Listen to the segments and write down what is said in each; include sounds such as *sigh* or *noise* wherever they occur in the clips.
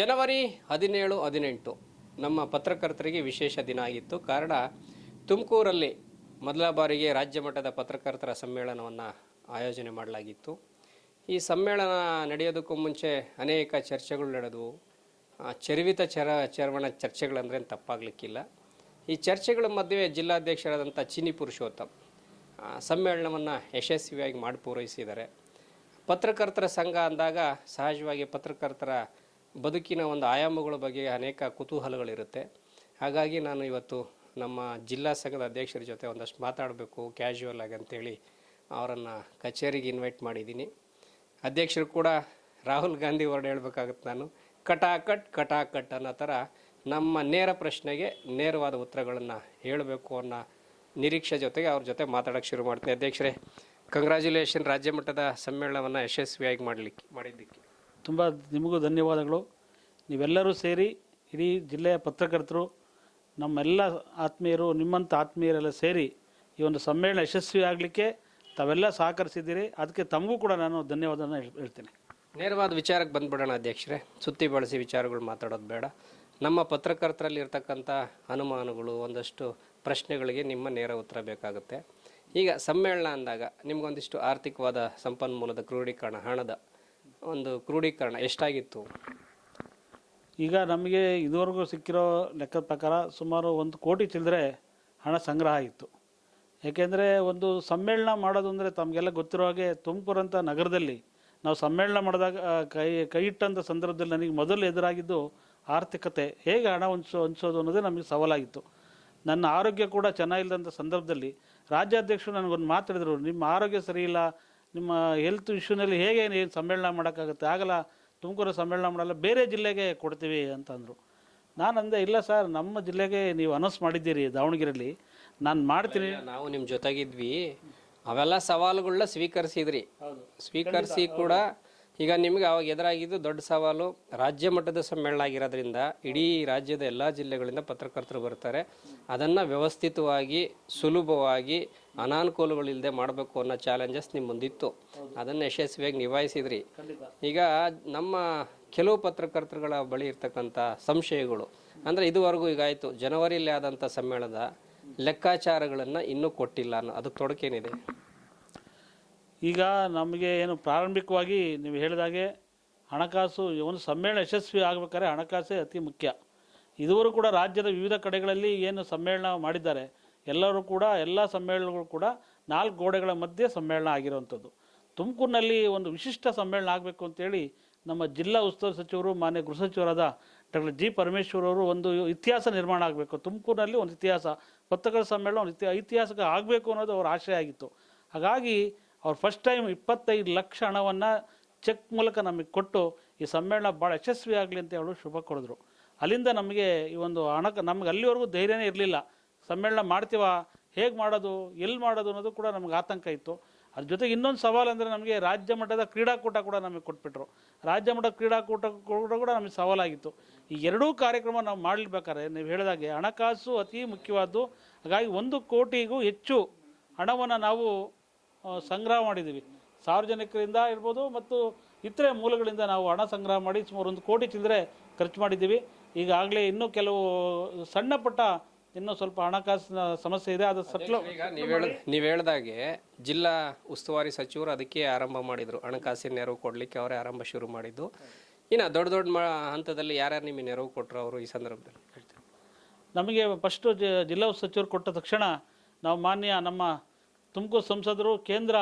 ಜನವರಿ ಹದಿನೇಳು, ಹದಿನೆಂಟು ನಮ್ಮ ಪತ್ರಕರ್ತರಿಗೆ ವಿಶೇಷ ದಿನ ಆಗಿತ್ತು. ಕಾರಣ ತುಮಕೂರಲ್ಲಿ ಮೊದಲ ಬಾರಿಗೆ ರಾಜ್ಯ ಮಟ್ಟದ ಪತ್ರಕರ್ತರ ಸಮ್ಮೇಳನವನ್ನು ಆಯೋಜನೆ ಮಾಡಲಾಗಿತ್ತು. ಈ ಸಮ್ಮೇಳನ ನಡೆಯೋದಕ್ಕೂ ಮುಂಚೆ ಅನೇಕ ಚರ್ಚೆಗಳು ನಡೆದವು. ಚರಿವಿತ ಚರ, ಚರವಣ ಚರ್ಚೆಗಳಂದ್ರೆ ತಪ್ಪಾಗಲಿಕ್ಕಿಲ್ಲ. ಈ ಚರ್ಚೆಗಳ ಮಧ್ಯೆ ಜಿಲ್ಲಾಧ್ಯಕ್ಷರಾದಂಥ ಚಿನಿ ಪುರುಷೋತ್ತಮ್ ಸಮ್ಮೇಳನವನ್ನು ಯಶಸ್ವಿಯಾಗಿ ಮಾಡಿ ಪೂರೈಸಿದ್ದಾರೆ. ಪತ್ರಕರ್ತರ ಸಂಘ ಅಂದಾಗ ಸಹಜವಾಗಿ ಪತ್ರಕರ್ತರ ಬದುಕಿನ ಒಂದು ಆಯಾಮಗಳ ಬಗ್ಗೆ ಅನೇಕ ಕುತೂಹಲಗಳಿರುತ್ತೆ. ಹಾಗಾಗಿ ನಾನು ಇವತ್ತು ನಮ್ಮ ಜಿಲ್ಲಾ ಸಂಘದ ಅಧ್ಯಕ್ಷರ ಜೊತೆ ಒಂದಷ್ಟು ಮಾತಾಡಬೇಕು ಕ್ಯಾಶುವಲ್ ಆಗಿ ಅಂತೇಳಿ ಅವರನ್ನು ಕಚೇರಿಗೆ ಇನ್ವೈಟ್ ಮಾಡಿದ್ದೀನಿ. ಅಧ್ಯಕ್ಷರು ಕೂಡ ರಾಹುಲ್ ಗಾಂಧಿ ವರ್ಡ್ ಹೇಳಬೇಕಾಗುತ್ತೆ ನಾನು. ಕಟಾಕಟ್ ಕಟಾಕಟ್ ಅನ್ನೋ ಥರ ನಮ್ಮ ನೇರ ಪ್ರಶ್ನೆಗೆ ನೇರವಾದ ಉತ್ತರಗಳನ್ನು ಹೇಳಬೇಕು ಅನ್ನೋ ನಿರೀಕ್ಷೆ ಜೊತೆಗೆ ಅವ್ರ ಜೊತೆ ಮಾತಾಡೋಕ್ಕೆ ಶುರು ಮಾಡ್ತೀನಿ. ಅಧ್ಯಕ್ಷರೇ ಕಂಗ್ರ್ಯಾಚುಲೇಷನ್ ರಾಜ್ಯ ಮಟ್ಟದ ಸಮ್ಮೇಳನವನ್ನು ಯಶಸ್ವಿಯಾಗಿ ಮಾಡಲಿಕ್ಕೆ, ಮಾಡಿದ್ದಕ್ಕೆ. ತುಂಬ ನಿಮಗೂ ಧನ್ಯವಾದಗಳು. ನೀವೆಲ್ಲರೂ ಸೇರಿ ಇಡೀ ಜಿಲ್ಲೆಯ ಪತ್ರಕರ್ತರು, ನಮ್ಮೆಲ್ಲ ಆತ್ಮೀಯರು ನಿಮ್ಮಂಥ ಆತ್ಮೀಯರೆಲ್ಲ ಸೇರಿ ಈ ಒಂದು ಸಮ್ಮೇಳನ ಯಶಸ್ವಿ ಆಗಲಿಕ್ಕೆ ತಾವೆಲ್ಲ ಸಹಕರಿಸಿದ್ದೀರಿ. ಅದಕ್ಕೆ ತಮಗೂ ಕೂಡ ನಾನು ಧನ್ಯವಾದನ ಹೇಳ್- ಹೇಳ್ತೀನಿ. ನೇರವಾದ ವಿಚಾರಕ್ಕೆ ಬಂದ್ಬಿಡೋಣ ಅಧ್ಯಕ್ಷರೇ. ಸುತ್ತಿ ಬಳಸಿ ವಿಚಾರಗಳು ಮಾತಾಡೋದು ಬೇಡ. ನಮ್ಮ ಪತ್ರಕರ್ತರಲ್ಲಿ ಇರ್ತಕ್ಕಂಥ ಅನುಮಾನಗಳು, ಒಂದಷ್ಟು ಪ್ರಶ್ನೆಗಳಿಗೆ ನಿಮ್ಮ ನೇರ ಉತ್ತರ ಬೇಕಾಗುತ್ತೆ. ಈಗ ಸಮ್ಮೇಳನ ಅಂದಾಗ ನಿಮಗೊಂದಿಷ್ಟು ಆರ್ಥಿಕವಾದ ಸಂಪನ್ಮೂಲದ ಕ್ರೋಢೀಕರಣ ಹಣದ ಒಂದು ಕ್ರೋಢೀಕರಣ ಎಷ್ಟಾಗಿತ್ತು? ಈಗ ನಮಗೆ ಇದುವರೆಗೂ ಸಿಕ್ಕಿರೋ ಲೆಕ್ಕದ ಪ್ರಕಾರ ಸುಮಾರು ಒಂದು ಕೋಟಿ ಚಿಲ್ಲರೆ ಹಣ ಸಂಗ್ರಹ ಆಗಿತ್ತು. ಏಕೆಂದರೆ ಒಂದು ಸಮ್ಮೇಳನ ಮಾಡೋದು ಅಂದರೆ ತಮಗೆಲ್ಲ ಗೊತ್ತಿರೋ ಹಾಗೆ ತುಮಕೂರಂಥ ನಗರದಲ್ಲಿ ನಾವು ಸಮ್ಮೇಳನ ಮಾಡಿದಾಗ ಕೈ ಕೈ ಇಟ್ಟಂಥ ಸಂದರ್ಭದಲ್ಲಿ ನನಗೆ ಮೊದಲು ಎದುರಾಗಿದ್ದು ಆರ್ಥಿಕತೆ, ಹೇಗೆ ಹಣ ಹೊಂಚೋ ಹಂಚೋದು ಅನ್ನೋದೇ ನಮಗೆ ಸವಾಲಾಗಿತ್ತು. ನನ್ನ ಆರೋಗ್ಯ ಕೂಡ ಚೆನ್ನಾಗಿಲ್ಲದಂಥ ಸಂದರ್ಭದಲ್ಲಿ ರಾಜ್ಯಾಧ್ಯಕ್ಷರು ನನಗೊಂದು ಮಾತಾಡಿದ್ರು ನಿಮ್ಮ ಆರೋಗ್ಯ ಸರಿ ಇಲ್ಲ ನಿಮ್ಮ ಹೆಲ್ತ್ ಇಶ್ಯೂನಲ್ಲಿ ಹೇಗೆ ಏನು ಸಮ್ಮೇಳನ ಮಾಡೋಕ್ಕಾಗುತ್ತೆ? ಆಗಲ್ಲ ತುಮಕೂರು ಸಮ್ಮೇಳನ ಮಾಡಲ್ಲ ಬೇರೆ ಜಿಲ್ಲೆಗೆ ಕೊಡ್ತೀವಿ ಅಂತಂದರು. ನಾನು ಅಂದೆ ಇಲ್ಲ ಸರ್ ನಮ್ಮ ಜಿಲ್ಲೆಗೆ ನೀವು ಅನೌನ್ಸ್ ಮಾಡಿದ್ದೀರಿ ದಾವಣಗೆರೆಯಲ್ಲಿ ನಾನು ಮಾಡ್ತೀನಿ. ನಾವು ನಿಮ್ಮ ಜೊತೆಗಿದ್ವಿ. ಅವೆಲ್ಲ ಸವಾಲುಗಳನ್ನ ಸ್ವೀಕರಿಸಿದ್ರಿ. ಸ್ವೀಕರಿಸಿ ಕೂಡ ಈಗ ನಿಮಗೆ ಅವಾಗ ಎದುರಾಗಿದ್ದು ದೊಡ್ಡ ಸವಾಲು ರಾಜ್ಯ ಮಟ್ಟದ ಸಮ್ಮೇಳನ ಆಗಿರೋದ್ರಿಂದ ಇಡೀ ರಾಜ್ಯದ ಎಲ್ಲ ಜಿಲ್ಲೆಗಳಿಂದ ಪತ್ರಕರ್ತರು ಬರ್ತಾರೆ. ಅದನ್ನು ವ್ಯವಸ್ಥಿತವಾಗಿ ಸುಲಭವಾಗಿ ಅನಾನುಕೂಲಗಳಿಲ್ಲದೆ ಮಾಡಬೇಕು ಅನ್ನೋ ಚಾಲೆಂಜಸ್ ನಿಮ್ಮ ಮುಂದಿತ್ತು ಅದನ್ನು ಯಶಸ್ವಿಯಾಗಿ ನಿಭಾಯಿಸಿದ್ರಿ. ಈಗ ನಮ್ಮ ಕೆಲವು ಪತ್ರಕರ್ತರುಗಳ ಬಳಿ ಇರ್ತಕ್ಕಂಥ ಸಂಶಯಗಳು, ಅಂದರೆ ಇದುವರೆಗೂ ಈಗ ಆಯಿತು, ಜನವರಿಯಲ್ಲಿ ಆದಂಥ ಸಮ್ಮೇಳನದ ಲೆಕ್ಕಾಚಾರಗಳನ್ನು ಇನ್ನೂ ಕೊಟ್ಟಿಲ್ಲ ಅನ್ನೋ, ಅದಕ್ಕೆ ತೊಡಕೇನಿದೆ ಈಗ ನಮಗೆ ಏನು ಪ್ರಾರಂಭಿಕವಾಗಿ ನೀವು ಹೇಳಿದಾಗೆ ಹಣಕಾಸು ಒಂದು ಸಮ್ಮೇಳನ ಯಶಸ್ವಿ ಆಗಬೇಕಾದ್ರೆ ಹಣಕಾಸೇ ಅತಿ ಮುಖ್ಯ. ಇದುವರೆಗೂ ಕೂಡ ರಾಜ್ಯದ ವಿವಿಧ ಕಡೆಗಳಲ್ಲಿ ಏನು ಸಮ್ಮೇಳನ ಮಾಡಿದ್ದಾರೆ ಎಲ್ಲರೂ ಕೂಡ, ಎಲ್ಲ ಸಮ್ಮೇಳನಗಳು ಕೂಡ ನಾಲ್ಕು ಗೋಡೆಗಳ ಮಧ್ಯೆ ಸಮ್ಮೇಳನ ಆಗಿರುವಂಥದ್ದು. ತುಮಕೂರಿನಲ್ಲಿ ಒಂದು ವಿಶಿಷ್ಟ ಸಮ್ಮೇಳನ ಆಗಬೇಕು ಅಂತೇಳಿ ನಮ್ಮ ಜಿಲ್ಲಾ ಉಸ್ತುವಾರಿ ಸಚಿವರು, ಮಾನ್ಯ ಗೃಹ ಸಚಿವರಾದ ಡಾಕ್ಟರ್ ಜಿ ಪರಮೇಶ್ವರ್ ಅವರು ಒಂದು ಇತಿಹಾಸ ನಿರ್ಮಾಣ ಆಗಬೇಕು. ತುಮಕೂರಿನಲ್ಲಿ ಒಂದು ಇತಿಹಾಸ ಪತ್ರಕರ್ತರ ಸಮ್ಮೇಳನ ಒಂದು ಇತಿ, ಐತಿಹಾಸಿಕ ಆಗಬೇಕು ಅನ್ನೋದು ಅವರ ಆಶಯ ಆಗಿತ್ತು. ಹಾಗಾಗಿ ಅವ್ರು ಫಸ್ಟ್ ಟೈಮ್ ಇಪ್ಪತ್ತೈದು ಲಕ್ಷ ಹಣವನ್ನು ಚೆಕ್ ಮೂಲಕ ನಮಗೆ ಕೊಟ್ಟು ಈ ಸಮ್ಮೇಳನ ಭಾಳ ಯಶಸ್ವಿ ಆಗಲಿ ಅಂತ ಹೇಳಿ ಶುಭ ಕೊಡಿದ್ರು ಅಲ್ಲಿಂದ ನಮಗೆ ಈ ಒಂದು ಹಣಕ್ಕೆ ನಮ್ಗೆ ಅಲ್ಲಿವರೆಗೂ ಧೈರ್ಯನೇ ಇರಲಿಲ್ಲ. ಸಮ್ಮೇಳನ ಮಾಡ್ತೀವ, ಹೇಗೆ ಮಾಡೋದು ಎಲ್ಲಿ ಮಾಡೋದು ಅನ್ನೋದು ಕೂಡ ನಮ್ಗೆ ಆತಂಕ ಇತ್ತು. ಅದ್ರ ಜೊತೆಗೆ ಇನ್ನೊಂದು ಸವಾಲು ಅಂದರೆ ನಮಗೆ ರಾಜ್ಯ ಮಟ್ಟದ ಕ್ರೀಡಾಕೂಟ ಕೂಡ ನಮಗೆ ಕೊಟ್ಬಿಟ್ರು. ರಾಜ್ಯ ಮಟ್ಟದ ಕ್ರೀಡಾಕೂಟ ಕೂಡ ಕೂಡ ನಮಗೆ ಸವಾಲಾಗಿತ್ತು. ಈ ಎರಡೂ ಕಾರ್ಯಕ್ರಮ ನಾವು ಮಾಡಲಿಬೇಕಾದ್ರೆ ನೀವು ಹೇಳಿದಾಗೆ ಹಣಕಾಸು ಅತಿ ಮುಖ್ಯವಾದ್ದು. ಹಾಗಾಗಿ ಒಂದು ಕೋಟಿಗೂ ಹೆಚ್ಚು ಹಣವನ್ನು ನಾವು ಸಂಗ್ರಹ ಮಾಡಿದ್ದೀವಿ ಸಾರ್ವಜನಿಕರಿಂದ ಇರ್ಬೋದು ಮತ್ತು ಇತರೆ ಮೂಲಗಳಿಂದ ನಾವು ಹಣ ಸಂಗ್ರಹ ಮಾಡಿ ಸುಮಾರು ಒಂದು ಕೋಟಿ ಚಿಲ್ಲರೆ ಖರ್ಚು ಮಾಡಿದ್ದೀವಿ. ಈಗಾಗಲೇ ಇನ್ನೂ ಕೆಲವು ಸಣ್ಣ ಪುಟ್ಟ ಇನ್ನೂ ಸ್ವಲ್ಪ ಹಣಕಾಸಿನ ಸಮಸ್ಯೆ ಇದೆ ಅದು ಸಟ್ಲು ಈಗ ನೀವು ಹೇಳ ನೀವು ಹೇಳ್ದಾಗೆ ಜಿಲ್ಲಾ ಉಸ್ತುವಾರಿ ಸಚಿವರು ಅದಕ್ಕೆ ಆರಂಭ ಮಾಡಿದರು. ಹಣಕಾಸಿನ ನೆರವು ಕೊಡಲಿಕ್ಕೆ ಅವರೇ ಆರಂಭ ಶುರು ಮಾಡಿದ್ದು. ಇನ್ನು ದೊಡ್ಡ ದೊಡ್ಡ ಮ ಹಂತದಲ್ಲಿ ಯಾರ್ಯಾರು ನಿಮಗೆ ನೆರವು ಕೊಟ್ಟರು ಅವರು ಈ ಸಂದರ್ಭದಲ್ಲಿ? ನಮಗೆ ಫಸ್ಟು ಜಿಲ್ಲಾ ಸಚಿವರು ಕೊಟ್ಟ ತಕ್ಷಣ ನಾವು ಮಾನ್ಯ ನಮ್ಮ ತುಮಕೂರು ಸಂಸದರು ಕೇಂದ್ರ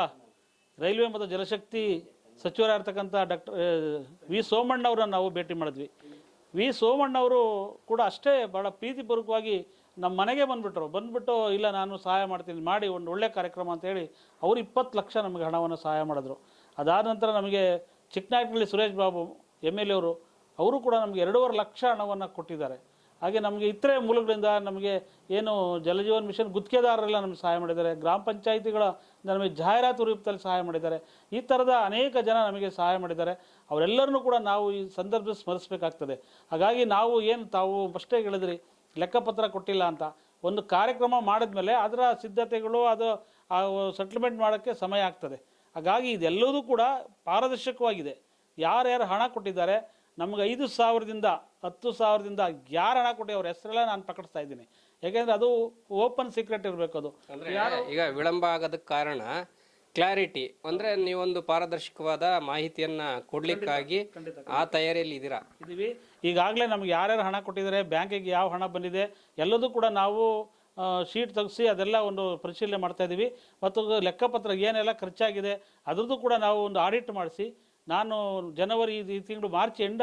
ರೈಲ್ವೆ ಮತ್ತು ಜಲಶಕ್ತಿ ಸಚಿವರಾಗಿರ್ತಕ್ಕಂಥ ಡಾಕ್ಟರ್ ವಿ ಸೋಮಣ್ಣವರನ್ನು ನಾವು ಭೇಟಿ ಮಾಡಿದ್ವಿ. ವಿ ಸೋಮಣ್ಣವರು ಕೂಡ ಅಷ್ಟೇ ಭಾಳ ಪ್ರೀತಿಪೂರ್ವಕವಾಗಿ ನಮ್ಮ ಮನೆಗೆ ಬಂದುಬಿಟ್ರು. ಬಂದುಬಿಟ್ಟು, ಇಲ್ಲ, ನಾನು ಸಹಾಯ ಮಾಡ್ತೀನಿ, ಮಾಡಿ ಒಂದು ಒಳ್ಳೆಯ ಕಾರ್ಯಕ್ರಮ ಅಂತೇಳಿ ಅವರು ಇಪ್ಪತ್ತು ಲಕ್ಷ ನಮಗೆ ಹಣವನ್ನು ಸಹಾಯ ಮಾಡಿದ್ರು. ಅದಾದ ನಂತರ ನಮಗೆ Chikkanayakanahalli Suresh Babu M L A ಅವರು ಅವರು ಕೂಡ ನಮಗೆ ಎರಡೂವರೆ ಲಕ್ಷ ಹಣವನ್ನು ಕೊಟ್ಟಿದ್ದಾರೆ. ಹಾಗೆ ನಮಗೆ ಇತರೆ ಮೂಲಗಳಿಂದ ನಮಗೆ ಏನು ಜಲಜೀವನ್ ಮಿಷನ್ ಗುತ್ತಿಗೆದಾರರೆಲ್ಲ ನಮಗೆ ಸಹಾಯ ಮಾಡಿದ್ದಾರೆ. ಗ್ರಾಮ ಪಂಚಾಯಿತಿಗಳ ನಮಗೆ ಜಾಹೀರಾತು ರೂಪದಲ್ಲಿ ಸಹಾಯ ಮಾಡಿದ್ದಾರೆ. ಈ ಥರದ ಅನೇಕ ಜನ ನಮಗೆ ಸಹಾಯ ಮಾಡಿದ್ದಾರೆ. ಅವರೆಲ್ಲರನ್ನೂ ಕೂಡ ನಾವು ಈ ಸಂದರ್ಭದಲ್ಲಿ ಸ್ಮರಿಸಬೇಕಾಗ್ತದೆ. ಹಾಗಾಗಿ ನಾವು ಏನು ತಾವು ಫಸ್ಟೇ ಹೇಳಿದ್ರಿ ಲೆಕ್ಕಪತ್ರ ಕೊಟ್ಟಿಲ್ಲ ಅಂತ. ಒಂದು ಕಾರ್ಯಕ್ರಮ ಮಾಡಿದ್ಮೇಲೆ ಅದರ ಸಿದ್ಧತೆಗಳು ಅದು ಸೆಟ್ಲ್ಮೆಂಟ್ ಮಾಡೋಕ್ಕೆ ಸಮಯ ಆಗ್ತದೆ. ಹಾಗಾಗಿ ಇದೆಲ್ಲದೂ ಕೂಡ ಪಾರದರ್ಶಕವಾಗಿದೆ. ಯಾರ್ಯಾರು ಹಣ ಕೊಟ್ಟಿದ್ದಾರೆ ನಮ್ಗೆ ಐದು ಸಾವಿರದಿಂದ ಹತ್ತು ಸಾವಿರದಿಂದ ಯಾರು ಹಣ ಕೊಟ್ಟಿ ಅವ್ರ ಹೆಸರೆಲ್ಲ ನಾನು ಪ್ರಕಟಿಸ್ತಾ ಇದ್ದೀನಿ. ಯಾಕೆಂದರೆ ಅದು ಓಪನ್ ಸೀಕ್ರೆಟ್ ಇರಬೇಕು ಅದು. ಈಗ ವಿಳಂಬ ಆಗೋದಕ್ಕೆ ಕಾರಣ ಕ್ಲಾರಿಟಿ. ಅಂದ್ರೆ ನೀವೊಂದು ಪಾರದರ್ಶಕವಾದ ಮಾಹಿತಿಯನ್ನ ಕೊಡಲಿಕ್ಕಾಗಿ ಆ ತಯಾರಿಯಲ್ಲಿ ಇದ್ದೀರಾ ಇದ್ದೀವಿ ಈಗಾಗಲೇ ನಮ್ಗೆ ಯಾರ್ಯಾರು ಹಣ ಕೊಟ್ಟಿದ್ದಾರೆ, ಬ್ಯಾಂಕಿಗೆ ಯಾವ ಹಣ ಬಂದಿದೆ, ಎಲ್ಲದೂ ಕೂಡ ನಾವು ಶೀಟ್ ತೆಗೆಸಿ ಅದೆಲ್ಲ ಒಂದು ಪರಿಶೀಲನೆ ಮಾಡ್ತಾಯಿದ್ದೀವಿ ಮತ್ತು ಲೆಕ್ಕಪತ್ರ ಏನೆಲ್ಲ ಖರ್ಚಾಗಿದೆ, ಅದರದ್ದು ಕೂಡ ನಾವು ಒಂದು ಆಡಿಟ್ ಮಾಡಿಸಿ, ನಾನು ಜನವರಿ ಈ- ತಿಂಗಳು ಮಾರ್ಚ್ ಎಂಡ್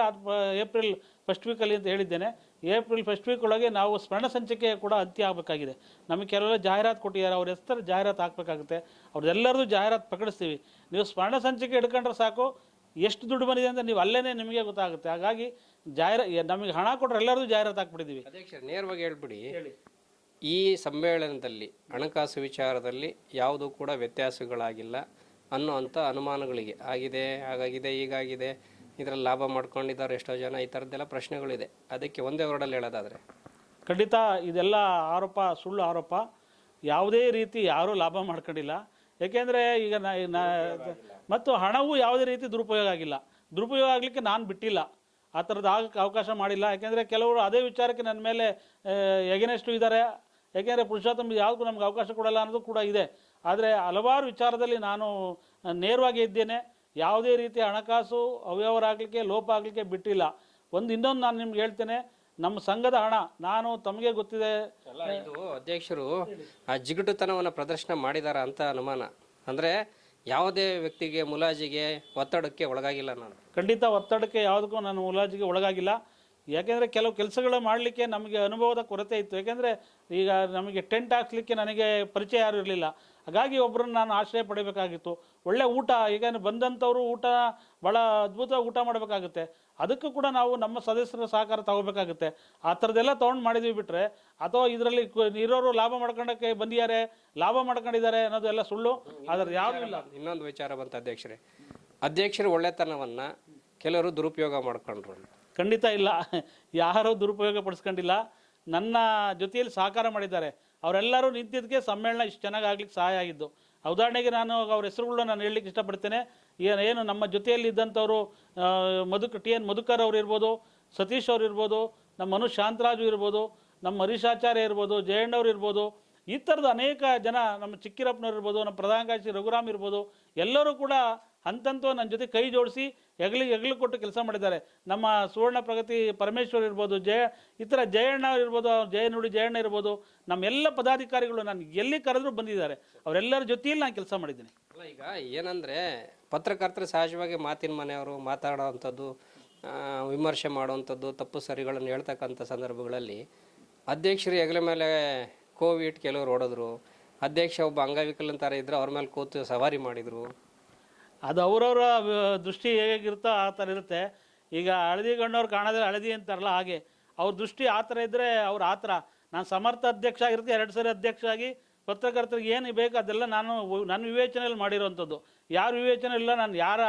ಏಪ್ರಿಲ್ ಫಸ್ಟ್ ವೀಕಲ್ಲಿ ಅಂತ ಹೇಳಿದ್ದೇನೆ, ಏಪ್ರಿಲ್ ಫಸ್ಟ್ ವೀಕ್ ಒಳಗೆ ನಾವು ಸ್ಮರಣ ಸಂಚಿಕೆ ಕೂಡ ಅಂತ್ಯ ಆಗಬೇಕಾಗಿದೆ. ನಮಗೆ ಕೆಲವೆಲ್ಲ ಜಾಹೀರಾತು ಕೊಟ್ಟಿದ್ದಾರೆ, ಅವ್ರ ಹೆಸರು ಜಾಹೀರಾತು ಹಾಕಬೇಕಾಗುತ್ತೆ, ಅವ್ರದ್ದೆಲ್ಲರದ್ದು ಜಾಹೀರಾತು ಪ್ರಕಟಿಸ್ತೀವಿ. ನೀವು ಸ್ಮರಣ ಸಂಚಿಕೆ ಹಿಡ್ಕೊಂಡ್ರೆ ಸಾಕು ಎಷ್ಟು ದುಡ್ಡು ಬಂದಿದೆ ಅಂತ ನೀವು ಅಲ್ಲೇ ನಿಮಗೆ ಗೊತ್ತಾಗುತ್ತೆ. ಹಾಗಾಗಿ ಜಾಹೀರಾ ನಮಗೆ ಹಣ ಕೊಟ್ಟರೆ ಎಲ್ಲರದು ಜಾಹೀರಾತು ಹಾಕ್ಬಿಟ್ಟಿದ್ದೀವಿ. ಅಧ್ಯಕ್ಷ ನೇರವಾಗಿ ಹೇಳ್ಬಿಡಿ. ಹೇಳಿ. ಈ ಸಮ್ಮೇಳನದಲ್ಲಿ ಹಣಕಾಸು ವಿಚಾರದಲ್ಲಿ ಯಾವುದೂ ಕೂಡ ವ್ಯತ್ಯಾಸಗಳಾಗಿಲ್ಲ ಅನ್ನೋಂಥ ಅನುಮಾನಗಳಿಗೆ ಆಗಿದೆ ಹಾಗಾಗಿದೆ ಈಗಾಗಿದೆ ಇದರಲ್ಲಿ ಲಾಭ ಮಾಡ್ಕೊಂಡಿದ್ದಾರೆ ಎಷ್ಟೋ ಜನ ಈ ಥರದ್ದೆಲ್ಲ ಪ್ರಶ್ನೆಗಳಿದೆ. ಅದಕ್ಕೆ ಒಂದೇ ವರ್ಡಲ್ಲಿ ಹೇಳೋದಾದ್ರೆ. ಖಂಡಿತ ಇದೆಲ್ಲ ಆರೋಪ ಸುಳ್ಳು ಆರೋಪ. ಯಾವುದೇ ರೀತಿ ಯಾರೂ ಲಾಭ ಮಾಡ್ಕೊಂಡಿಲ್ಲ. ಏಕೆಂದರೆ ಈಗ ನಾ ನಾ- ಮತ್ತು ಹಣವು ಯಾವುದೇ ರೀತಿ ದುರುಪಯೋಗ ಆಗಿಲ್ಲ. ದುರುಪಯೋಗ ಆಗಲಿಕ್ಕೆ ನಾನು ಬಿಟ್ಟಿಲ್ಲ. ಆ ಥರದ್ದು ಆಗಕ್ಕೆ ಅವಕಾಶ ಮಾಡಿಲ್ಲ. ಯಾಕೆಂದರೆ ಕೆಲವರು ಅದೇ ವಿಚಾರಕ್ಕೆ ನನ್ನ ಮೇಲೆ ಎಗೆನೆಸ್ಟು ಇದ್ದಾರೆ. ಯಾಕೆಂದರೆ ಪುರುಷೋತ್ತಮ ಯಾವುದಕ್ಕೂ ನಮ್ಗೆ ಅವಕಾಶ ಕೊಡಲ್ಲ ಅನ್ನೋದು ಕೂಡ ಇದೆ. ಆದರೆ ಹಲವಾರು ವಿಚಾರದಲ್ಲಿ ನಾನು ನೇರವಾಗಿ ಇದ್ದೇನೆ. ಯಾವುದೇ ರೀತಿಯ ಹಣಕಾಸು ಅವ್ಯವಹಾರ ಆಗಲಿಕ್ಕೆ, ಲೋಪ ಆಗಲಿಕ್ಕೆ ಬಿಟ್ಟಿಲ್ಲ. ಒಂದು ಇನ್ನೊಂದು ನಾನು ನಿಮ್ಗೆ ಹೇಳ್ತೇನೆ. ನಮ್ಮ ಸಂಘದ ಹಣ, ನಾನು ತಮಗೆ ಗೊತ್ತಿದೆ. ಅಲ್ಲ ಅಧ್ಯಕ್ಷರು ಆ ಜಿಗುಟುತನವನ್ನು ಪ್ರದರ್ಶನ ಮಾಡಿದಾರ ಅಂತ ಅನುಮಾನ. ಅಂದ್ರೆ ಯಾವುದೇ ವ್ಯಕ್ತಿಗೆ ಮುಲಾಜಿಗೆ ಒತ್ತಡಕ್ಕೆ ಒಳಗಾಗಿಲ್ಲ ನಾನು. ಖಂಡಿತ ಒತ್ತಡಕ್ಕೆ ಯಾವುದಕ್ಕೂ ನಾನು ಮುಲಾಜಿಗೆ ಒಳಗಾಗಿಲ್ಲ. ಯಾಕೆಂದರೆ ಕೆಲವು ಕೆಲಸಗಳು ಮಾಡಲಿಕ್ಕೆ ನಮಗೆ ಅನುಭವದ ಕೊರತೆ ಇತ್ತು. ಯಾಕೆಂದರೆ ಈಗ ನಮಗೆ ಟೆಂಟ್ ಹಾಕ್ಲಿಕ್ಕೆ ನನಗೆ ಪರಿಚಯ ಯಾರು ಇರಲಿಲ್ಲ. ಹಾಗಾಗಿ ಒಬ್ಬರನ್ನ ನಾನು ಆಶ್ರಯ ಪಡಿಬೇಕಾಗಿತ್ತು. ಒಳ್ಳೆ ಊಟ, ಈಗ ಬಂದಂಥವರು ಊಟ ಭಾಳ ಅದ್ಭುತ ಊಟ ಮಾಡಬೇಕಾಗುತ್ತೆ. ಅದಕ್ಕೂ ಕೂಡ ನಾವು ನಮ್ಮ ಸದಸ್ಯರ ಸಹಕಾರ ತಗೋಬೇಕಾಗುತ್ತೆ. ಆ ಥರದ್ದೆಲ್ಲ ತೊಗೊಂಡು ಮಾಡಿದ್ವಿ ಬಿಟ್ಟರೆ ಅಥವಾ ಇದರಲ್ಲಿ ಇರೋರು ಲಾಭ ಮಾಡ್ಕೊಂಡಕ್ಕೆ ಬಂದಿದ್ದಾರೆ ಲಾಭ ಮಾಡ್ಕೊಂಡಿದ್ದಾರೆ ಅನ್ನೋದು ಎಲ್ಲ ಸುಳ್ಳು. ಅದರ ಯಾವುದೂ ಇಲ್ಲ. ಇನ್ನೊಂದು ವಿಚಾರ ಬಂತ ಅಧ್ಯಕ್ಷರೇ. ಅಧ್ಯಕ್ಷರ ಒಳ್ಳೆತನವನ್ನ ಕೆಲವರು ದುರುಪಯೋಗ ಮಾಡ್ಕೊಂಡ್ರು. ಖಂಡಿತ ಇಲ್ಲ. *laughs* ಯಾರೂ ದುರುಪಯೋಗ ಪಡಿಸ್ಕೊಂಡಿಲ್ಲ. ನನ್ನ ಜೊತೆಯಲ್ಲಿ ಸಹಕಾರ ಮಾಡಿದ್ದಾರೆ. ಅವರೆಲ್ಲರೂ ನಿಂತಿದ್ದಕ್ಕೆ ಸಮ್ಮೇಳನ ಇಷ್ಟು ಚೆನ್ನಾಗಿ ಆಗ್ಲಿಕ್ಕೆ ಸಹಾಯ ಆಗಿದ್ದು. ಉದಾಹರಣೆಗೆ ನಾನು ಅವ್ರ ಹೆಸರುಗಳನ್ನ ನಾನು ಹೇಳಲಿಕ್ಕೆ ಇಷ್ಟಪಡ್ತೇನೆ. ಏನು ಏನು ನಮ್ಮ ಜೊತೆಯಲ್ಲಿ ಇದ್ದಂಥವರು ಮಧುಕ ಟಿ ಎನ್ ಮಧುಕರ್ ಅವ್ರು ಇರ್ಬೋದು, ಸತೀಶ್ ಅವ್ರು ಇರ್ಬೋದು, ನಮ್ಮ ಮನು ಶಾಂತರಾಜು ಇರ್ಬೋದು, ನಮ್ಮ ಹರೀಶಾಚಾರ್ಯ ಇರ್ಬೋದು ಜಯಣ್ಣವ್ರು ಇರ್ಬೋದು, ಈ ಥರದ ಅನೇಕ ಜನ ನಮ್ಮ ಚಿಕ್ಕಿರಪ್ಪನವ್ರು ಇರ್ಬೋದು, ನಮ್ಮ ಪ್ರಧಾನ ಕಾರ್ಯದರ್ಶಿ ರಘುರಾಮ್ ಇರ್ಬೋದು, ಎಲ್ಲರೂ ಕೂಡ ಹಂತಂತೂ ನನ್ನ ಜೊತೆ ಕೈ ಜೋಡಿಸಿ ಹೆಗಲಿಗೆ ಹೆಗಲು ಕೊಟ್ಟು ಕೆಲಸ ಮಾಡಿದ್ದಾರೆ. ನಮ್ಮ ಸುವರ್ಣ ಪ್ರಗತಿ ಪರಮೇಶ್ವರ್ ಇರ್ಬೋದು, ಜಯ, ಈ ಥರ ಜಯಣ್ಣ ಅವ್ರು ಇರ್ಬೋದು ಜಯನುಡಿ ಜಯಣ್ಣ ಇರ್ಬೋದು, ನಮ್ಮೆಲ್ಲ ಪದಾಧಿಕಾರಿಗಳು ನಾನು ಎಲ್ಲಿ ಕರೆದ್ರು ಬಂದಿದ್ದಾರೆ. ಅವರೆಲ್ಲರ ಜೊತೆಯಲ್ಲಿ ನಾನು ಕೆಲಸ ಮಾಡಿದ್ದೀನಿ. ಅಲ್ಲ, ಈಗ ಏನಂದರೆ ಪತ್ರಕರ್ತರು ಸಹಜವಾಗಿ ಮಾತಿನ ಮನೆಯವರು ಮಾತಾಡೋವಂಥದ್ದು ವಿಮರ್ಶೆ ಮಾಡುವಂಥದ್ದು, ತಪ್ಪು ಸರಿಗಳನ್ನು ಹೇಳ್ತಕ್ಕಂಥ ಸಂದರ್ಭಗಳಲ್ಲಿ ಅಧ್ಯಕ್ಷರು ಹೆಗಲ ಮೇಲೆ ಕೋವಿಡ್ ಕೆಲವರು ಓಡಿದ್ರು, ಅಧ್ಯಕ್ಷ ಒಬ್ಬ ಅಂಗವಿಕಲನ ಥರ ಇದ್ರು ಅವ್ರ ಮೇಲೆ ಕೂತು ಸವಾರಿ ಮಾಡಿದ್ರು ಅದು ಅವರವರ ದೃಷ್ಟಿ ಹೇಗಿರುತ್ತೋ ಆ ಥರ ಇರುತ್ತೆ. ಈಗ ಹಳದಿ ಗಣ್ಣವ್ರು ಕಾಣೋದ್ರೆ ಹಳದಿ ಅಂತಾರಲ್ಲ ಹಾಗೆ. ಅವ್ರ ದೃಷ್ಟಿ ಆ ಥರ ಇದ್ದರೆ ಅವ್ರು ಆ ಥರ. ನಾನು ಸಮರ್ಥ ಅಧ್ಯಕ್ಷ ಆಗಿರ್ತೀನಿ ಎರಡು ಸರಿ ಅಧ್ಯಕ್ಷ ಆಗಿ ಪತ್ರಕರ್ತರಿಗೆ ಏನು ಬೇಕು ಅದೆಲ್ಲ ನಾನು ನನ್ನ ವಿವೇಚನೆಯಲ್ಲಿ ಮಾಡಿರೋವಂಥದ್ದು ಯಾರ ವಿವೇಚನೆ ಇಲ್ಲ, ನಾನು ಯಾರ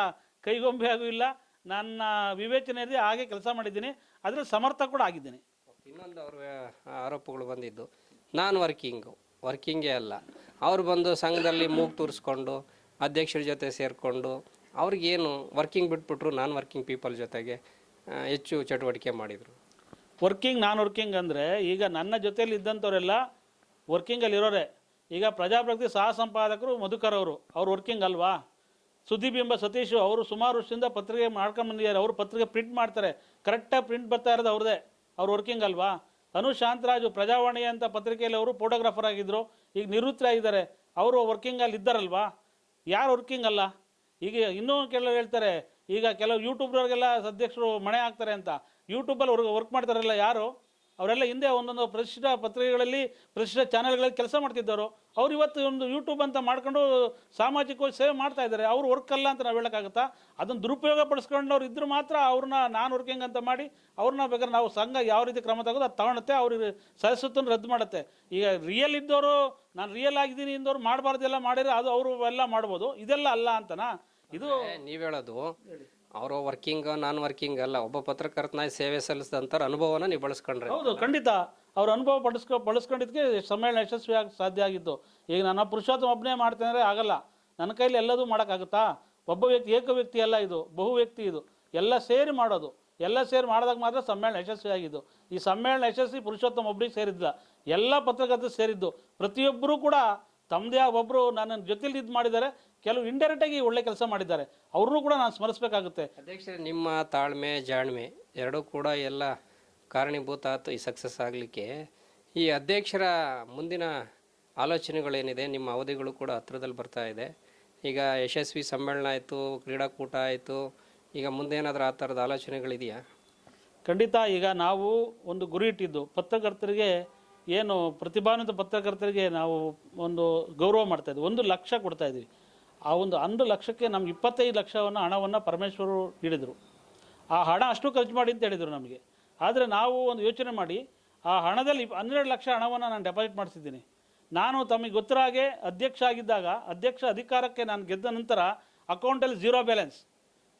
ಕೈಗೊಂಬೆ ಆಗೂ ಇಲ್ಲ, ನನ್ನ ವಿವೇಚನೆಯಲ್ಲಿ ಹಾಗೆ ಕೆಲಸ ಮಾಡಿದ್ದೀನಿ. ಅದರ ಸಮರ್ಥ ಕೂಡ ಆಗಿದ್ದೀನಿ. ಇನ್ನೊಂದು ಅವ್ರ ಆರೋಪಗಳು ಬಂದಿದ್ದು. ನಾನು ವರ್ಕಿಂಗು. ವರ್ಕಿಂಗೇ ಅಲ್ಲ. ಅವ್ರು ಬಂದು ಸಂಘದಲ್ಲಿ ಮೂಗು ತೂರಿಸ್ಕೊಂಡು ಅಧ್ಯಕ್ಷರ ಜೊತೆ ಸೇರಿಕೊಂಡು ಅವ್ರಿಗೇನು ವರ್ಕಿಂಗ್ ಬಿಟ್ಬಿಟ್ರು ನಾನ್ ವರ್ಕಿಂಗ್ ಪೀಪಲ್ ಜೊತೆಗೆ ಹೆಚ್ಚು ಚಟುವಟಿಕೆ ಮಾಡಿದರು. ವರ್ಕಿಂಗ್ ನಾನ್ ವರ್ಕಿಂಗ್ ಅಂದರೆ ಈಗ ನನ್ನ ಜೊತೆಯಲ್ಲಿ ಇದ್ದಂಥವರೆಲ್ಲ ವರ್ಕಿಂಗಲ್ಲಿ ಇರೋರೆ. ಈಗ ಪ್ರಜಾಪ್ರಗತಿ ಸಹ ಸಂಪಾದಕರು, ಮಧುಕರ್ ಅವರು, ಅವ್ರು ವರ್ಕಿಂಗ್ ಅಲ್ವಾ? ಸುದ್ದಿಬಿಂಬ ಸತೀಶ್ ಅವರು ಸುಮಾರು ವರ್ಷದಿಂದ ಪತ್ರಿಕೆ ಮಾಡ್ಕೊಂಡು ಬಂದಿದ್ದಾರೆ. ಅವರು ಪತ್ರಿಕೆ ಪ್ರಿಂಟ್ ಮಾಡ್ತಾರೆ. ಕರೆಕ್ಟಾಗಿ ಪ್ರಿಂಟ್ ಬರ್ತಾ ಇರೋದು ಅವ್ರದೇ. ಅವ್ರು ವರ್ಕಿಂಗ್ ಅಲ್ವಾ? ಅನು ಶಾಂತರಾಜು, ಪ್ರಜಾವಾಣಿ ಅಂತ ಪತ್ರಿಕೆಯಲ್ಲಿ ಅವರು ಫೋಟೋಗ್ರಾಫರ್ ಆಗಿದ್ದರು ಈಗ ನಿವೃತ್ತರಾಗಿದ್ದಾರೆ ಅವರು ವರ್ಕಿಂಗಲ್ಲಿ ಇದ್ದಾರಲ್ವಾ? ಯಾರು ವರ್ಕಿಂಗ್ ಅಲ್ಲ? ಈಗ ಇನ್ನೂ ಕೆಲವರು ಹೇಳ್ತಾರೆ, ಈಗ ಕೆಲವು ಯೂಟ್ಯೂಬ್ನವ್ರಿಗೆಲ್ಲ ಅಧ್ಯಕ್ಷರು ಮಣೆ ಹಾಕ್ತಾರೆ ಅಂತ. ಯೂಟ್ಯೂಬಲ್ಲಿ ವರ್ಕ್ ವರ್ಕ್ ಮಾಡ್ತಾರಲ್ಲ ಯಾರು? ಅವರೆಲ್ಲ ಹಿಂದೆ ಒಂದೊಂದು ಪ್ರತಿಷ್ಠಿತ ಪತ್ರಿಕೆಗಳಲ್ಲಿ ಪ್ರತಿಷ್ಠಿತ ಚಾನೆಲ್ಗಳಲ್ಲಿ ಕೆಲಸ ಮಾಡ್ತಿದ್ದವರು. ಅವ್ರು ಇವತ್ತು ಒಂದು ಯೂಟ್ಯೂಬ್ ಅಂತ ಮಾಡ್ಕೊಂಡು ಸಾಮಾಜಿಕವಾಗಿ ಸೇವೆ ಮಾಡ್ತಾ ಇದ್ದಾರೆ. ಅವ್ರು ವರ್ಕ್ ಅಲ್ಲ ಅಂತ ನಾವು ಹೇಳೋಕ್ಕಾಗುತ್ತಾ? ಅದನ್ನು ದುರುಪಯೋಗ ಪಡಿಸ್ಕೊಂಡವ್ರು ಇದ್ರು ಮಾತ್ರ ಅವ್ರನ್ನ ನಾನು ವರ್ಕಿಂಗ್ ಅಂತ ಮಾಡಿ ಅವ್ರನ್ನ ಬೇಕಾದ್ರೆ ನಾವು ಸಂಘ ಯಾವ ರೀತಿ ಕ್ರಮ ತಗೋದು ಅದು ತಗೊಳುತ್ತೆ ಅವ್ರಿಗೆ ಸದಸ್ಯತ್ವನ ರದ್ದು ಮಾಡುತ್ತೆ. ಈಗ ರಿಯಲ್ ಇದ್ದವರು, ನಾನು ರಿಯಲ್ ಆಗಿದ್ದೀನಿ ಇಂದವ್ರು ಮಾಡಬಾರ್ದೆಲ್ಲ ಮಾಡಿದ್ರೆ ಅದು ಅವರು ಎಲ್ಲ ಮಾಡ್ಬೋದು. ಇದೆಲ್ಲ ಅಲ್ಲ ಅಂತನಾ? ಇದು ನೀವು ಹೇಳೋದು ಅವರು ವರ್ಕಿಂಗ್ ನಾನ್ ವರ್ಕಿಂಗ್ ಅಲ್ಲ. ಒಬ್ಬ ಪತ್ರಕರ್ತನಾಗಿ ಸೇವೆ ಸಲ್ಲಿಸಿದಂತ ಅನುಭವನ ನೀವು ಬಳಸ್ಕೊಂಡ್ರೆ. ಹೌದು, ಖಂಡಿತ. ಅವ್ರ ಅನುಭವ ಪಡಿಸ್ಕೊ ಬಳಸ್ಕೊಂಡಿದ್ದಕ್ಕೆ ಸಮ್ಮೇಳನ ಯಶಸ್ವಿ ಆಗಿ ಸಾಧ್ಯ ಆಗಿದ್ದು. ಈಗ ನಾನು ಪುರುಷೋತ್ತಮ ಒಬ್ಬನೇ ಮಾಡ್ತೇನೆ ಅಂದರೆ ಆಗಲ್ಲ. ನನ್ನ ಕೈಲಿ ಎಲ್ಲದೂ ಮಾಡೋಕ್ಕಾಗುತ್ತಾ? ಒಬ್ಬ ವ್ಯಕ್ತಿ ಏಕ ವ್ಯಕ್ತಿ ಅಲ್ಲ ಇದು. ಬಹು ವ್ಯಕ್ತಿ ಇದು. ಎಲ್ಲ ಸೇರಿ ಮಾಡೋದು. ಎಲ್ಲ ಸೇರಿ ಮಾಡಿದಾಗ ಮಾತ್ರ ಸಮ್ಮೇಳನ ಯಶಸ್ವಿಯಾಗಿದ್ದು ಈ ಸಮ್ಮೇಳನ ಯಶಸ್ವಿ ಪುರುಷೋತ್ತಮ ಒಬ್ಬರಿಗೆ ಸೇರಿದ್ದಿಲ್ಲ. ಎಲ್ಲ ಪತ್ರಕರ್ತರು ಸೇರಿದ್ದು. ಪ್ರತಿಯೊಬ್ಬರೂ ಕೂಡ ತಮ್ಮದೇ ಒಬ್ಬರು ನನ್ನ ಜೊತೆಲಿ ಇದು ಮಾಡಿದ್ದಾರೆ. ಕೆಲವು ಇಂಡೈರೆಕ್ಟ್ ಆಗಿ ಒಳ್ಳೆ ಕೆಲಸ ಮಾಡಿದ್ದಾರೆ. ಅವ್ರನ್ನೂ ಕೂಡ ನಾನು ಸ್ಮರಿಸಬೇಕಾಗುತ್ತೆ. ಅಧ್ಯಕ್ಷರೇ ನಿಮ್ಮ ತಾಳ್ಮೆ ಜಾಣ್ಮೆ ಎರಡೂ ಕೂಡ ಎಲ್ಲ ಕಾರಣೀಭೂತ ಆಯ್ತು ಈ ಸಕ್ಸಸ್ ಆಗಲಿಕ್ಕೆ. ಈ ಅಧ್ಯಕ್ಷರ ಮುಂದಿನ ಆಲೋಚನೆಗಳೇನಿದೆ ನಿಮ್ಮ ಅವಧಿಗಳು ಕೂಡ ಹತ್ರದಲ್ಲಿ ಬರ್ತಾ ಇದೆ. ಈಗ ಯಶಸ್ವಿ ಸಮ್ಮೇಳನ ಆಯಿತು ಕ್ರೀಡಾಕೂಟ ಆಯಿತು ಈಗ ಮುಂದೇನಾದರೂ ಆ ಥರದ ಆಲೋಚನೆಗಳಿದೆಯಾ? ಖಂಡಿತ ಈಗ ನಾವು ಒಂದು ಗುರಿ ಇಟ್ಟಿದ್ದು ಪತ್ರಕರ್ತರಿಗೆ ಏನು ಪ್ರತಿಭಾನ್ವಿತ ಪತ್ರಕರ್ತರಿಗೆ ನಾವು ಒಂದು ಗೌರವ ಮಾಡ್ತಾ ಇದ್ವಿ. ಒಂದು ಲಕ್ಷ ಕೊಡ್ತಾ ಇದ್ವಿ. ಆ ಒಂದು ಒಂದು ಲಕ್ಷಕ್ಕೆ ನಮ್ಗೆ ಇಪ್ಪತ್ತೈದು ಲಕ್ಷವನ್ನು ಹಣವನ್ನು ಪರಮೇಶ್ವರು ನೀಡಿದರು. ಆ ಹಣ ಅಷ್ಟು ಖರ್ಚು ಮಾಡಿ ಅಂತ ಹೇಳಿದರು ನಮಗೆ. ಆದರೆ ನಾವು ಒಂದು ಯೋಚನೆ ಮಾಡಿ ಆ ಹಣದಲ್ಲಿ ಹನ್ನೆರಡು ಲಕ್ಷ ಹಣವನ್ನು ನಾನು ಡೆಪಾಸಿಟ್ ಮಾಡಿಸಿದ್ದೀನಿ. ನಾನು ತಮಗೆ ಗೊತ್ತರಾಗೆ ಹಾಗೆ ಅಧ್ಯಕ್ಷ ಆಗಿದ್ದಾಗ ಅಧ್ಯಕ್ಷ ಅಧಿಕಾರಕ್ಕೆ ನಾನು ಗೆದ್ದ ನಂತರ ಅಕೌಂಟಲ್ಲಿ ಝೀರೋ ಬ್ಯಾಲೆನ್ಸ್.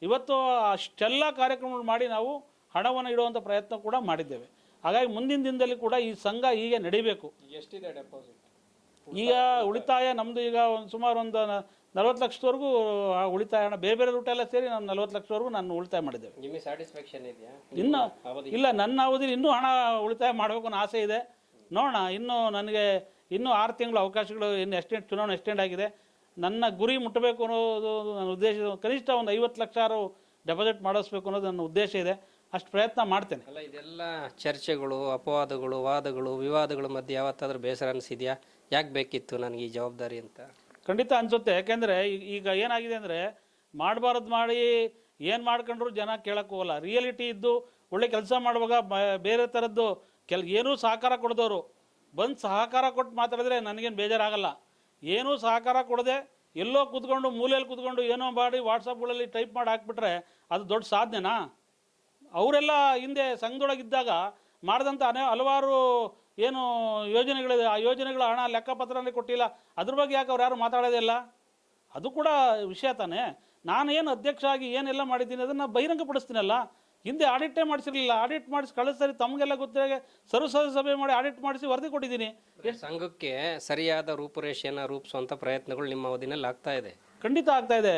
ಇವತ್ತು ಅಷ್ಟೆಲ್ಲ ಕಾರ್ಯಕ್ರಮಗಳು ಮಾಡಿ ನಾವು ಹಣವನ್ನು ಇಡುವಂಥ ಪ್ರಯತ್ನ ಕೂಡ ಮಾಡಿದ್ದೇವೆ. ಹಾಗಾಗಿ ಮುಂದಿನ ದಿನದಲ್ಲಿ ಕೂಡ ಈ ಸಂಘ ಹೀಗೆ ನಡಿಬೇಕು. ಎಷ್ಟಿದೆ ಡೆಪಾಸಿಟ್? ಈಗ ಉಳಿತಾಯ ನಮ್ಮದು ಈಗ ಒಂದು ಸುಮಾರು ಒಂದು ನಲ್ವತ್ತು ಲಕ್ಷದವರೆಗೂ ಆ ಉಳಿತಾಯ ಹಣ ಬೇರೆ ಬೇರೆ ರೂಟೆಲ್ಲ ಸೇರಿ ನಾನು ನಲ್ವತ್ತು ಲಕ್ಷದವರೆಗೂ ನಾನು ಉಳಿತಾಯ ಮಾಡಿದ್ದೇವೆ. ನಿಮಗೆ ಸ್ಯಾಟಿಸ್ಫ್ಯಾಕ್ಷನ್ ಇದೆಯಾ? ಇನ್ನು ಅವಧಿ? ಇಲ್ಲ ನನ್ನ ಅವಧಿಲಿ ಇನ್ನೂ ಹಣ ಉಳಿತಾಯ ಮಾಡಬೇಕು ಅನ್ನೋ ಆಸೆ ಇದೆ. ನೋಡೋಣ ಇನ್ನೂ ನನಗೆ ಇನ್ನೂ ಆರು ತಿಂಗಳು ಅವಕಾಶಗಳು ಇನ್ನು ಎಕ್ಸ್ಟೆಂಡ್ ಚುನಾವಣೆ ಎಕ್ಸ್ಟೆಂಡ್ ಆಗಿದೆ. ನನ್ನ ಗುರಿ ಮುಟ್ಟಬೇಕು ಅನ್ನೋದು ನನ್ನ ಉದ್ದೇಶ. ಕನಿಷ್ಠ ಒಂದು ಐವತ್ತು ಲಕ್ಷಾರು ಡೆಪಾಸಿಟ್ ಮಾಡಿಸ್ಬೇಕು ಅನ್ನೋದು ನನ್ನ ಉದ್ದೇಶ ಇದೆ. ಅಷ್ಟು ಪ್ರಯತ್ನ ಮಾಡ್ತೇನೆ. ಅಲ್ಲ ಇದೆಲ್ಲ ಚರ್ಚೆಗಳು ಅಪವಾದಗಳು ವಾದಗಳು ವಿವಾದಗಳ ಮಧ್ಯೆ ಯಾವತ್ತಾದ್ರೂ ಬೇಸರ ಅನಿಸಿದ್ಯಾ? ಯಾಕೆ ಬೇಕಿತ್ತು ನನಗೆ ಈ ಜವಾಬ್ದಾರಿ ಅಂತ? ಖಂಡಿತ ಅನ್ಸುತ್ತೆ. ಯಾಕೆಂದರೆ ಈಗ ಏನಾಗಿದೆ ಅಂದರೆ ಮಾಡಬಾರ್ದು ಮಾಡಿ ಏನು ಮಾಡ್ಕೊಂಡ್ರು ಜನ ಕೇಳಕ್ಕೆ ಹೋಗಲ್ಲ. ರಿಯಾಲಿಟಿ ಇದ್ದು ಒಳ್ಳೆ ಕೆಲಸ ಮಾಡುವಾಗ ಬೇರೆ ಥರದ್ದು ಕೆಲ, ಏನೂ ಸಹಕಾರ ಕೊಡದವರು ಬಂದು ಸಹಕಾರ ಕೊಟ್ಟು ಮಾತಾಡಿದ್ರೆ ನನಗೇನು ಬೇಜಾರಾಗಲ್ಲ. ಏನೂ ಸಹಕಾರ ಕೊಡದೆ ಎಲ್ಲೋ ಕೂತ್ಕೊಂಡು ಮೂಲೆಯಲ್ಲಿ ಕೂತ್ಕೊಂಡು ಏನೋ ಮಾಡಿ ವಾಟ್ಸಪ್ಗಳಲ್ಲಿ ಟೈಪ್ ಮಾಡಿ ಹಾಕ್ಬಿಟ್ರೆ ಅದು ದೊಡ್ಡ ಸಾಧನೆನಾ ಅವರೆಲ್ಲ ಹಿಂದೆ ಸಂಘದೊಳಗಿದ್ದಾಗ ಮಾಡಿದಂಥ ಅನೇ, ಹಲವಾರು ಏನು ಯೋಜನೆಗಳಿದೆ ಆ ಯೋಜನೆಗಳ ಹಣ ಲೆಕ್ಕಪತ್ರನೇ ಕೊಟ್ಟಿಲ್ಲ. ಅದ್ರ ಬಗ್ಗೆ ಯಾಕೆ ಅವ್ರು ಯಾರು ಮಾತಾಡೋದಿಲ್ಲ ಅದು ಕೂಡ ವಿಷಯ ತಾನೇ. ನಾನೇನು ಅಧ್ಯಕ್ಷ ಆಗಿ ಏನೆಲ್ಲ ಮಾಡಿದ್ದೀನಿ ಅದನ್ನು ಬಹಿರಂಗಪಡಿಸ್ತೀನಲ್ಲ? ಹಿಂದೆ ಆಡಿಟೇ ಮಾಡಿಸಿರಲಿಲ್ಲ. ಆಡಿಟ್ ಮಾಡಿಸಿ ಕಳಿಸ್ತಾರೆ ಸರಿ ತಮಗೆಲ್ಲ ಗೊತ್ತಿರೋ ಸರ್ವಸದಸ್ಯ ಸಭೆ ಮಾಡಿ ಆಡಿಟ್ ಮಾಡಿಸಿ ವರದಿ ಕೊಟ್ಟಿದ್ದೀನಿ. ಸಂಘಕ್ಕೆ ಸರಿಯಾದ ರೂಪುರೇಷೆಯನ್ನು ರೂಪಿಸುವಂಥ ಪ್ರಯತ್ನಗಳು ನಿಮ್ಮ ಅವಧಿನಲ್ಲಿ ಆಗ್ತಾ ಇದೆ. ಖಂಡಿತ ಆಗ್ತಾ ಇದೆ.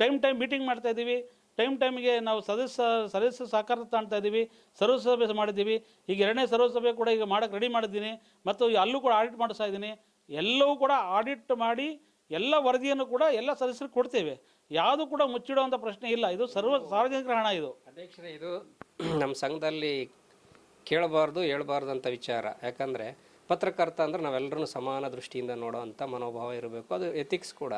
ಟೈಮ್ ಟೈಮ್ ಮೀಟಿಂಗ್ ಮಾಡ್ತಾ ಇದ್ದೀವಿ. ಟೈಮ್ ಟೈಮ್ಗೆ ನಾವು ಸದಸ್ಯ ಸದಸ್ಯ ಸಹಕಾರ ತಾಣ್ತಾ ಇದ್ದೀವಿ ಸರ್ವಸಭೆ ಮಾಡಿದ್ದೀವಿ. ಈಗ ಎರಡನೇ ಸರ್ವಸಭೆ ಕೂಡ ಈಗ ಮಾಡೋಕ್ಕೆ ರೆಡಿ ಮಾಡಿದ್ದೀನಿ. ಮತ್ತು ಅಲ್ಲೂ ಕೂಡ ಆಡಿಟ್ ಮಾಡಿಸ್ತಾ ಇದ್ದೀನಿ. ಎಲ್ಲವೂ ಕೂಡ ಆಡಿಟ್ ಮಾಡಿ ಎಲ್ಲ ವರದಿಯನ್ನು ಕೂಡ ಎಲ್ಲ ಸದಸ್ಯರಿಗೆ ಕೊಡ್ತೇವೆ. ಯಾವುದು ಕೂಡ ಮುಚ್ಚಿಡುವಂಥ ಪ್ರಶ್ನೆ ಇಲ್ಲ. ಇದು ಸರ್ವ ಸಾರ್ವಜನಿಕರ ಹಣ ಇದು. ಅಧ್ಯಕ್ಷರೇ ಇದು ನಮ್ಮ ಸಂಘದಲ್ಲಿ ಕೇಳಬಾರ್ದು ಹೇಳ್ಬಾರ್ದು ಅಂತ ವಿಚಾರ. ಯಾಕಂದರೆ ಪತ್ರಕರ್ತ ಅಂದ್ರೆ ನಾವೆಲ್ಲರೂ ಸಮಾನ ದೃಷ್ಟಿಯಿಂದ ನೋಡೋವಂಥ ಮನೋಭಾವ ಇರಬೇಕು. ಅದು ಎಥಿಕ್ಸ್ ಕೂಡ.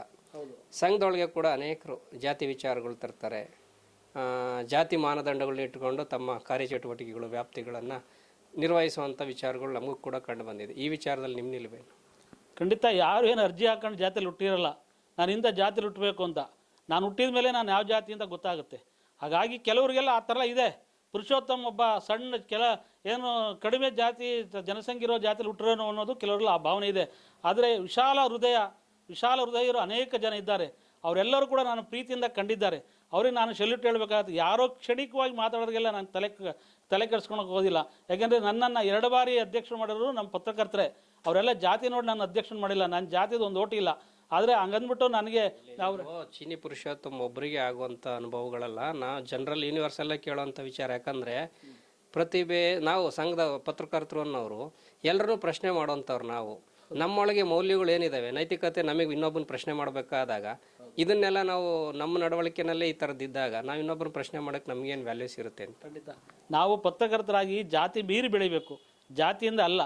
ಸಂಘದೊಳಗೆ ಕೂಡ ಅನೇಕರು ಜಾತಿ ವಿಚಾರಗಳು ತರ್ತಾರೆ. ಜಾತಿ ಮಾನದಂಡಗಳನ್ನ ಇಟ್ಟುಕೊಂಡು ತಮ್ಮ ಕಾರ್ಯಚಟುವಟಿಕೆಗಳು, ವ್ಯಾಪ್ತಿಗಳನ್ನು ನಿರ್ವಹಿಸುವಂಥ ವಿಚಾರಗಳು ನಮಗೂ ಕೂಡ ಕಂಡು ಬಂದಿದೆ. ಈ ವಿಚಾರದಲ್ಲಿ ನಿಮ್ಮ ನಿಲುವೇನು ಖಂಡಿತ ಯಾರು ಏನು ಅರ್ಜಿ ಹಾಕೊಂಡು ಜಾತಿಯಲ್ಲಿ ಹುಟ್ಟಿರಲ್ಲ. ನಾನು ಇಂಥ ಜಾತಿಲಿ ಹುಟ್ಟಬೇಕು ಅಂತ. ನಾನು ಹುಟ್ಟಿದ ಮೇಲೆ ನಾನು ಯಾವ ಜಾತಿ ಅಂತ ಗೊತ್ತಾಗುತ್ತೆ. ಹಾಗಾಗಿ ಕೆಲವರಿಗೆಲ್ಲ ಆ ಥರ ಇದೆ. ಪುರುಷೋತ್ತಮ ಒಬ್ಬ ಸಣ್ಣ ಕೆಲ ಏನು ಕಡಿಮೆ ಜಾತಿ, ಜನಸಂಖ್ಯೆ ಇರೋ ಜಾತಿಲಿ ಹುಟ್ಟಿರೋನು ಅನ್ನೋದು ಕೆಲವರೆಲ್ಲ ಆ ಭಾವನೆ ಇದೆ. ಆದರೆ ವಿಶಾಲ ಹೃದಯ ವಿಶಾಲ ಹೃದಯ ಇರೋ ಅನೇಕ ಜನ ಇದ್ದಾರೆ. ಅವರೆಲ್ಲರೂ ಕೂಡ ನಾನು ಪ್ರೀತಿಯಿಂದ ಕಂಡಿದ್ದಾರೆ. ಅವ್ರಿಗೆ ನಾನು ಸೆಲ್ಯೂಟ್ ಹೇಳಬೇಕಾಗುತ್ತೆ. ಯಾರೋ ಕ್ಷಣಿಕವಾಗಿ ಮಾತಾಡೋದಕ್ಕೆಲ್ಲ ನಾನು ತಲೆ ತಲೆ ಕೆಡಿಸ್ಕೊಳಕ್ಕೆ ಹೋದಿಲ್ಲ. ಯಾಕೆಂದರೆ ನನ್ನನ್ನು ಎರಡು ಬಾರಿ ಅಧ್ಯಕ್ಷರು ಮಾಡೋರು ನಮ್ಮ ಪತ್ರಕರ್ತರೆ. ಅವರೆಲ್ಲ ಜಾತಿ ನೋಡಿ ನಾನು ಅಧ್ಯಕ್ಷನ ಮಾಡಿಲ್ಲ. ನನ್ನ ಜಾತಿದು ಒಂದು ಓಟಿ ಇಲ್ಲ. ಆದರೆ ಹಂಗಂದ್ಬಿಟ್ಟು ನನಗೆ ನಾವು ಚೀನಿ ಪುರುಷೋತ್ತಮ ಒಬ್ಬರಿಗೆ ಆಗುವಂಥ ಅನುಭವಗಳಲ್ಲ, ನಾ ಜನರಲ್ ಯೂನಿವರ್ಸಲ್ಲೇ ಕೇಳೋವಂಥ ವಿಚಾರ. ಯಾಕಂದರೆ ಪ್ರತಿಭೆ, ನಾವು ಸಂಘದ ಪತ್ರಕರ್ತರು ಅನ್ನೋರು ಎಲ್ಲರೂ ಪ್ರಶ್ನೆ ಮಾಡುವಂಥವ್ರು ನಾವು. ನಮ್ಮೊಳಗೆ ಮೌಲ್ಯಗಳು ಏನಿದ್ದಾವೆ ನೈತಿಕತೆ ನಮಗೆ ಇನ್ನೊಬ್ಬನ ಪ್ರಶ್ನೆ ಮಾಡಬೇಕಾದಾಗ ಇದನ್ನೆಲ್ಲ ನಾವು ನಮ್ಮ ನಡವಳಿಕೆನಲ್ಲೇ ಈ ಥರದ್ದಿದ್ದಾಗ ನಾವು ಇನ್ನೊಬ್ಬರು ಪ್ರಶ್ನೆ ಮಾಡೋಕ್ಕೆ ನಮಗೇನು ವ್ಯಾಲ್ಯೂಸ್ ಇರುತ್ತೆ ಅಂತ. ಖಂಡಿತ. ನಾವು ಪತ್ರಕರ್ತರಾಗಿ ಜಾತಿ ಮೀರಿ ಬೆಳಿಬೇಕು. ಜಾತಿಯಿಂದ ಅಲ್ಲ.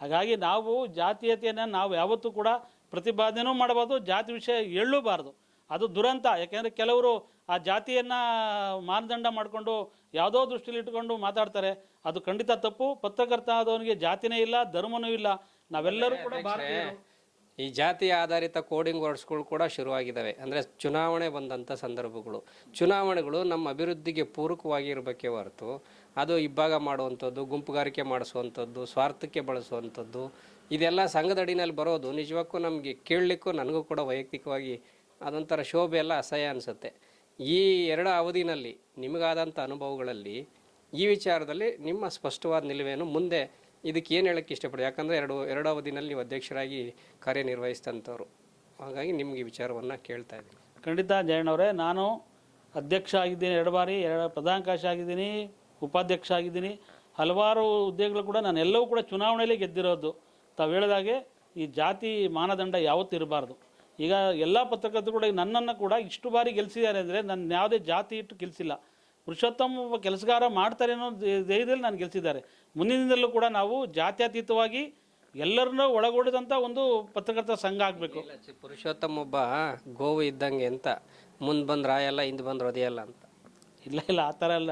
ಹಾಗಾಗಿ ನಾವು ಜಾತೀಯತೆಯನ್ನು ನಾವು ಯಾವತ್ತೂ ಕೂಡ ಪ್ರತಿಪಾದನೆಯೂ ಮಾಡಬಾರ್ದು ಜಾತಿ ವಿಷಯ ಹೇಳಲೂಬಾರ್ದು ಅದು ದುರಂತ. ಯಾಕೆಂದರೆ ಕೆಲವರು ಆ ಜಾತಿಯನ್ನು ಮಾನದಂಡ ಮಾಡಿಕೊಂಡು ಯಾವುದೋ ದೃಷ್ಟಿಯಲ್ಲಿ ಇಟ್ಕೊಂಡು ಮಾತಾಡ್ತಾರೆ. ಅದು ಖಂಡಿತ ತಪ್ಪು. ಪತ್ರಕರ್ತ ಆದವನಿಗೆ ಜಾತಿನೇ ಇಲ್ಲ ಧರ್ಮನೂ ಇಲ್ಲ. ನಾವೆಲ್ಲರೂ ಕೂಡ ಭಾರತೀಯರು. ಈ ಜಾತಿ ಆಧಾರಿತ ಕೋಡಿಂಗ್ ವರ್ಡ್ಸ್ಗಳು ಕೂಡ ಶುರುವಾಗಿದ್ದಾವೆ ಅಂದರೆ ಚುನಾವಣೆ ಬಂದಂಥ ಸಂದರ್ಭಗಳು. ಚುನಾವಣೆಗಳು ನಮ್ಮ ಅಭಿವೃದ್ಧಿಗೆ ಪೂರಕವಾಗಿ ಇರಬೇಕೇ ಹೊರತು ಅದು ಇಬ್ಬಾಗ ಮಾಡುವಂಥದ್ದು, ಗುಂಪುಗಾರಿಕೆ ಮಾಡಿಸುವಂಥದ್ದು, ಸ್ವಾರ್ಥಕ್ಕೆ ಬಳಸುವಂಥದ್ದು, ಇದೆಲ್ಲ ಸಂಘದಡಿನಲ್ಲಿ ಬರೋದು ನಿಜಕ್ಕೂ ನಮಗೆ ಕೇಳಲಿಕ್ಕೂ ನನಗೂ ಕೂಡ ವೈಯಕ್ತಿಕವಾಗಿ ಅದೊಂಥರ ಶೋಭೆ ಎಲ್ಲ ಅಸಹ್ಯ ಅನಿಸುತ್ತೆ. ಈ ಎರಡು ಅವಧಿನಲ್ಲಿ ನಿಮಗಾದಂಥ ಅನುಭವಗಳಲ್ಲಿ ಈ ವಿಚಾರದಲ್ಲಿ ನಿಮ್ಮ ಸ್ಪಷ್ಟವಾದ ನಿಲುವೇನು ಮುಂದೆ ಇದಕ್ಕೆ ಏನು ಹೇಳಕ್ಕೆ ಇಷ್ಟಪಡ್ತೀವಿ ಯಾಕಂದರೆ ಎರಡು ಎರಡು ಅವಧಿನಲ್ಲಿ ನೀವು ಅಧ್ಯಕ್ಷರಾಗಿ ಕಾರ್ಯನಿರ್ವಹಿಸಿದಂಥವ್ರು. ಹಾಗಾಗಿ ನಿಮಗೆ ವಿಚಾರವನ್ನು ಕೇಳ್ತಾ ಇದ್ದೀನಿ. ಖಂಡಿತ ಜಯಣ್ಣವರೇ ನಾನು ಅಧ್ಯಕ್ಷ ಆಗಿದ್ದೀನಿ ಎರಡು ಬಾರಿ, ಎರಡು ಪ್ರಧಾನ ಕಾರ್ಯದರ್ಶಿ ಆಗಿದ್ದೀನಿ, ಉಪಾಧ್ಯಕ್ಷ ಆಗಿದ್ದೀನಿ. ಹಲವಾರು ಹುದ್ದೆಗಳು ಕೂಡ ನಾನು ಎಲ್ಲವೂ ಕೂಡ ಚುನಾವಣೆಯಲ್ಲಿ ಗೆದ್ದಿರೋದು. ತಾವು ಹೇಳಿದಾಗೆ ಈ ಜಾತಿ ಮಾನದಂಡ ಯಾವತ್ತೂ ಇರಬಾರ್ದು. ಈಗ ಎಲ್ಲ ಪತ್ರಕರ್ತರು ಕೂಡ ನನ್ನನ್ನು ಕೂಡ ಇಷ್ಟು ಬಾರಿ ಗೆಲ್ಸಿದ್ದಾರೆ ಅಂದರೆ ನನ್ನ ಯಾವುದೇ ಜಾತಿ ಇಟ್ಟು ಗೆಲ್ಸಿಲ್ಲ. ಪುರುಷೋತ್ತಮ ಒಬ್ಬ ಕೆಲಸಗಾರ ಮಾಡ್ತಾರೆ ಅನ್ನೋ ಧ್ಯೇಯದಲ್ಲಿ ಧೈರ್ಯದಲ್ಲಿ ನಾನು ಗೆಲ್ಸಿದ್ದಾರೆ. ಮುಂದಿನದಲ್ಲೂ ಕೂಡ ನಾವು ಜಾತ್ಯತೀತವಾಗಿ ಎಲ್ಲರನ್ನೂ ಒಳಗೂಡಿದಂಥ ಒಂದು ಪತ್ರಕರ್ತರ ಸಂಘ ಆಗಬೇಕು. ಪುರುಷೋತ್ತಮ ಒಬ್ಬ ಗೋವು ಇದ್ದಂಗೆ ಅಂತ ಮುಂದೆ ಬಂದ್ರ ರಾಯಲ್ಲ ಹಿಂದೆ ಬಂದು ಅದೆಯಲ್ಲ ಅಂತ. ಇಲ್ಲ ಇಲ್ಲ ಆ ಥರ ಅಲ್ಲ.